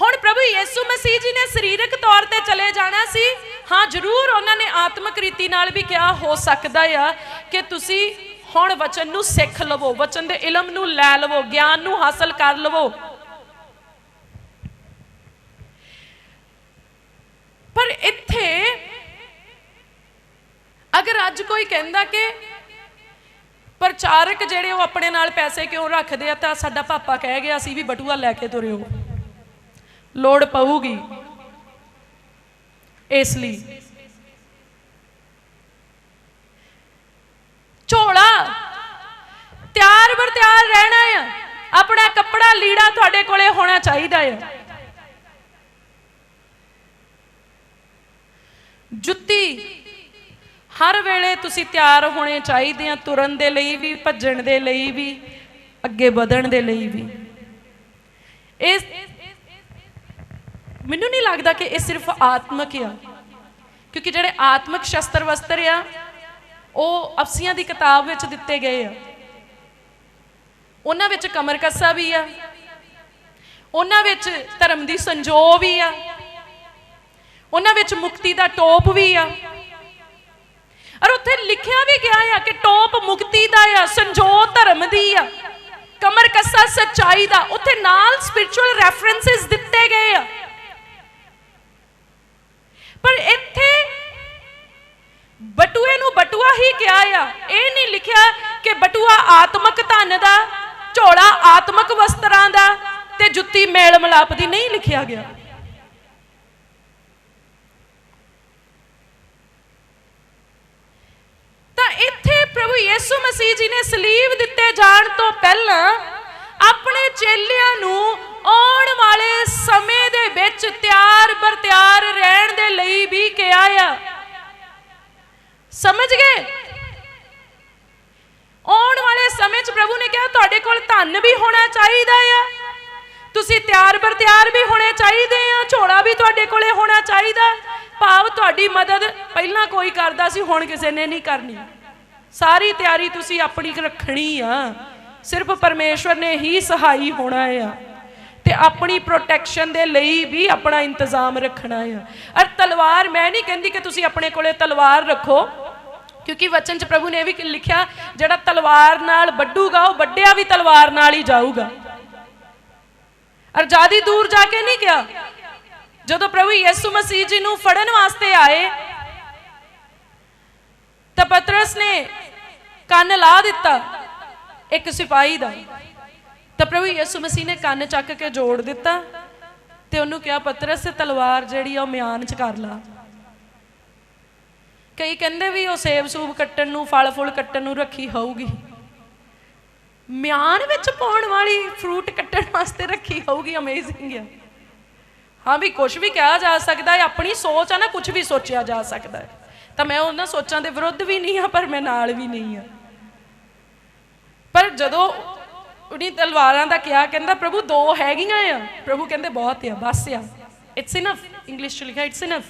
[SPEAKER 1] ਹੁਣ ਪ੍ਰਭੂ ਯਿਸੂ ਮਸੀਹ ਜੀ ਨੇ ਸਰੀਰਕ ਤੌਰ ਤੇ ਚਲੇ ਜਾਣਾ ਸੀ। ਹਾਂ, ਜ਼ਰੂਰ ਉਹਨਾਂ ਨੇ ਆਤਮਿਕ ਰੀਤੀ ਨਾਲ ਵੀ ਕਿਹਾ, ਹੋ ਸਕਦਾ ਆ ਕਿ ਤੁਸੀਂ ਹੁਣ ਵਚਨ ਨੂੰ ਸਿੱਖ ਲਵੋ, ਵਚਨ ਦੇ ਇਲਮ ਨੂੰ ਲੈ ਲਵੋ, ਗਿਆਨ ਨੂੰ ਹਾਸਲ ਕਰ ਲਵੋ। ਪਰ ਇੱਥੇ ਅਗਰ ਅੱਜ ਕੋਈ ਕਹਿੰਦਾ ਕਿ ਪ੍ਰਚਾਰਕ ਜਿਹੜੇ ਉਹ ਆਪਣੇ ਨਾਲ ਪੈਸੇ ਕਿਉਂ ਰੱਖਦੇ ਆ, ਤਾਂ ਸਾਡਾ ਪਾਪਾ ਕਹਿ ਗਿਆ ਸੀ ਵੀ ਬਟੂਆ ਲੈ ਕੇ ਤੁਰਿਓ। ਲੋੜ ਪਊਗੀ। ਇਸ ਲਈ ਝੋਲਾ, ਤਿਆਰ ਬਰ ਤਿਆਰ ਰਹਿਣਾ ਆ। ਆਪਣਾ ਕੱਪੜਾ ਲੀੜਾ ਤੁਹਾਡੇ ਕੋਲੇ ਹੋਣਾ ਚਾਹੀਦਾ ਆ। ਜੁੱਤੀ ਹਰ ਵੇਲੇ ਤੁਸੀਂ ਤਿਆਰ ਹੋਣੇ ਚਾਹੀਦੇ ਆ ਤੁਰਨ ਦੇ ਲਈ ਵੀ, ਭੱਜਣ ਦੇ ਲਈ ਵੀ, ਅੱਗੇ ਵਧਣ ਦੇ ਲਈ ਵੀ। ਇਸ ਮੈਨੂੰ ਨਹੀਂ ਲੱਗਦਾ ਕਿ ਇਹ ਸਿਰਫ ਆਤਮਿਕ ਆ। ਕਿਉਂਕਿ ਜਿਹੜੇ ਆਤਮਿਕ ਸ਼ਸਤਰ ਵਸਤਰ ਆ, ਉਹ ਅਫਸੀਆਂ ਦੀ ਕਿਤਾਬ ਵਿੱਚ ਦਿੱਤੇ ਗਏ ਆ। ਉਹਨਾਂ ਵਿੱਚ ਕਮਰ ਕੱਸਾ ਵੀ ਆ। ਉਹਨਾਂ ਵਿੱਚ ਧਰਮ ਦੀ ਸੰਜੋ ਵੀ ਆ। ਉਹਨਾਂ ਵਿੱਚ ਮੁਕਤੀ ਦਾ ਟੋਪ ਵੀ ਆ। ਔਰ ਉੱਥੇ ਲਿਖਿਆ ਵੀ ਗਿਆ ਆ ਕਿ ਟੋਪ ਮੁਕਤੀ ਦਾ ਆ, ਸੰਜੋ ਧਰਮ ਦੀ ਆ। ਕਮਰ ਕੱਸਾ ਸੱਚਾਈ ਦਾ। ਉੱਥੇ ਨਾਲ ਸਪਿਰਚੁਅਲ ਰੈਫਰੈਂਸਸ ਦਿੱਤੇ ਗਏ ਆ। ਪਰ ਇੱਥੇ ਬਟੂਏ ਨੂੰ ਬਟੂਆ ਹੀ ਕਿਹਾ ਆ। ਇਹ ਨਹੀਂ ਲਿਖਿਆ ਕਿ ਬਟੂਆ ਆਤਮਕ ਧਨ ਦਾ, ਝੋਲਾ ਆਤਮਕ ਵਸਤਰਾਂ ਦਾ ਤੇ ਜੁੱਤੀ ਮੇਲ ਮਲਾਪ ਦੀ ਨਹੀਂ ਲਿਖਿਆ ਗਿਆ। ਤਾਂ ਇੱਥੇ ਪ੍ਰਭੂ ਯਿਸੂ ਮਸੀਹ ਜੀ ਨੇ ਸਲੀਬ ਦਿੱਤੇ ਜਾਣ ਤੋਂ ਪਹਿਲਾਂ ਆਪਣੇ ਚੇਲਿਆਂ ਨੂੰ ਆਉਣ ਵਾਲੇ ਸਮੇਂ ਦੇ ਵਿੱਚ ਤਿਆਰ ਬਰਤਿਆਰ ਰਹਿਣ ਦੇ ਲਈ ਵੀ ਕਿਹਾ ਆ। ਸਮਝ ਗਏ? ਆਉਣ ਵਾਲੇ ਸਮੇਂ 'ਚ ਪ੍ਰਭੂ ਨੇ ਕਿਹਾ, ਤੁਹਾਡੇ ਕੋਲ ਧਨ ਵੀ ਹੋਣਾ ਚਾਹੀਦਾ ਆ। ਤੁਸੀਂ ਤਿਆਰ ਬਰ ਵੀ ਹੋਣੇ ਚਾਹੀਦੇ ਆ, ਝੋਲਾ ਵੀ ਤੁਹਾਡੇ ਕੋਲੇ ਹੋਣਾ ਚਾਹੀਦਾ। ਭਾਵ ਤੁਹਾਡੀ ਮਦਦ ਪਹਿਲਾਂ ਕੋਈ ਕਰਦਾ ਸੀ, ਹੁਣ ਕਿਸੇ ਨੇ ਨਹੀਂ ਕਰਨੀ। ਸਾਰੀ ਤਿਆਰੀ ਤੁਸੀਂ ਆਪਣੀ ਰੱਖਣੀ ਆ। ਸਿਰਫ ਪਰਮੇਸ਼ਵਰ ਨੇ ਹੀ ਸਹਾਈ ਹੋਣਾ ਆ। ਤੇ ਆਪਣੀ ਪ੍ਰੋਟੈਕਸ਼ਨ ਦੇ ਲਈ ਵੀ ਆਪਣਾ ਇੰਤਜ਼ਾਮ ਰੱਖਣਾ ਆ। ਅਰ ਤਲਵਾਰ, ਮੈਂ ਨਹੀਂ ਕਹਿੰਦੀ ਕਿ ਤੁਸੀਂ ਆਪਣੇ ਕੋਲੇ ਤਲਵਾਰ ਰੱਖੋ, ਕਿਉਂਕਿ ਵਚਨ 'ਚ ਪ੍ਰਭੂ ਨੇ ਵੀ ਲਿਖਿਆ, ਜਿਹੜਾ ਤਲਵਾਰ ਨਾਲ ਵੱਡੂਗਾ ਉਹ ਵੱਡਿਆ ਵੀ ਤਲਵਾਰ ਨਾਲ ਹੀ ਜਾਊਗਾ। ਅਰ ਜਿਆਦੀ ਦੂਰ ਜਾ ਕੇ ਨਹੀਂ ਕਿਹਾ ਜਦੋਂ ਪ੍ਰਭੂ ਯਿਸੂ ਮਸੀਹ ਜੀ ਨੂੰ ਫੜਨ ਵਾਸਤੇ ਆਏ, ਤਾਂ ਪਤਰਸ ਨੇ ਕੰਨ ਲਾ ਦਿੱਤਾ ਇੱਕ ਸਿਪਾਹੀ ਦਾ। ਤਾਂ ਪ੍ਰਭੂ ਯਿਸੂ ਮਸੀਹ ਨੇ ਕੰਨ ਚੱਕ ਕੇ ਜੋੜ ਦਿੱਤਾ ਤੇ ਉਹਨੂੰ ਕਿਹਾ, ਪਤਰਸ, ਤਲਵਾਰ ਜਿਹੜੀ ਆ ਉਹ ਮਿਆਨ ਚ ਕਰ ਲਾ। ਕਈ ਕਹਿੰਦੇ ਵੀ ਉਹ ਸੇਬ ਸੂਬ ਕੱਟਣ ਨੂੰ, ਫਲ ਫੁੱਲ ਕੱਟਣ ਨੂੰ ਰੱਖੀ ਹੋਊਗੀ। ਮਿਆਨ ਵਿੱਚ ਪਾਉਣ ਵਾਲੀ ਫਰੂਟ ਕੱਟਣ ਵਾਸਤੇ ਰੱਖੀ ਹੋਊਗੀ ਅਮੇਜ਼ਿੰਗ ਆ। ਹਾਂ ਵੀ ਕੁਝ ਵੀ ਕਿਹਾ ਜਾ ਸਕਦਾ ਹੈ, ਆਪਣੀ ਸੋਚ ਆ ਨਾ ਕੁਝ ਵੀ ਸੋਚਿਆ ਜਾ ਸਕਦਾ ਹੈ। ਤਾਂ ਮੈਂ ਉਹਨਾਂ ਸੋਚਾਂ ਦੇ ਵਿਰੁੱਧ ਵੀ ਨਹੀਂ ਆ, ਪਰ ਮੈਂ ਨਾਲ ਵੀ ਨਹੀਂ ਆ। ਪਰ ਜਦੋਂ ਉਹਨੇ ਤਲਵਾਰਾਂ ਦਾ ਕਿਹਾ, ਕਹਿੰਦਾ, ਪ੍ਰਭੂ, ਦੋ ਹੈਗੀਆਂ ਆ। ਪ੍ਰਭੂ ਕਹਿੰਦੇ, ਬਹੁਤ ਆ, ਬਸ ਆ। ਇਟਸ ਇਨਫ ਇੰਗਲਿਸ਼ ਚ ਲਿਖਿਆ ਇਟਸ ਇਨਫ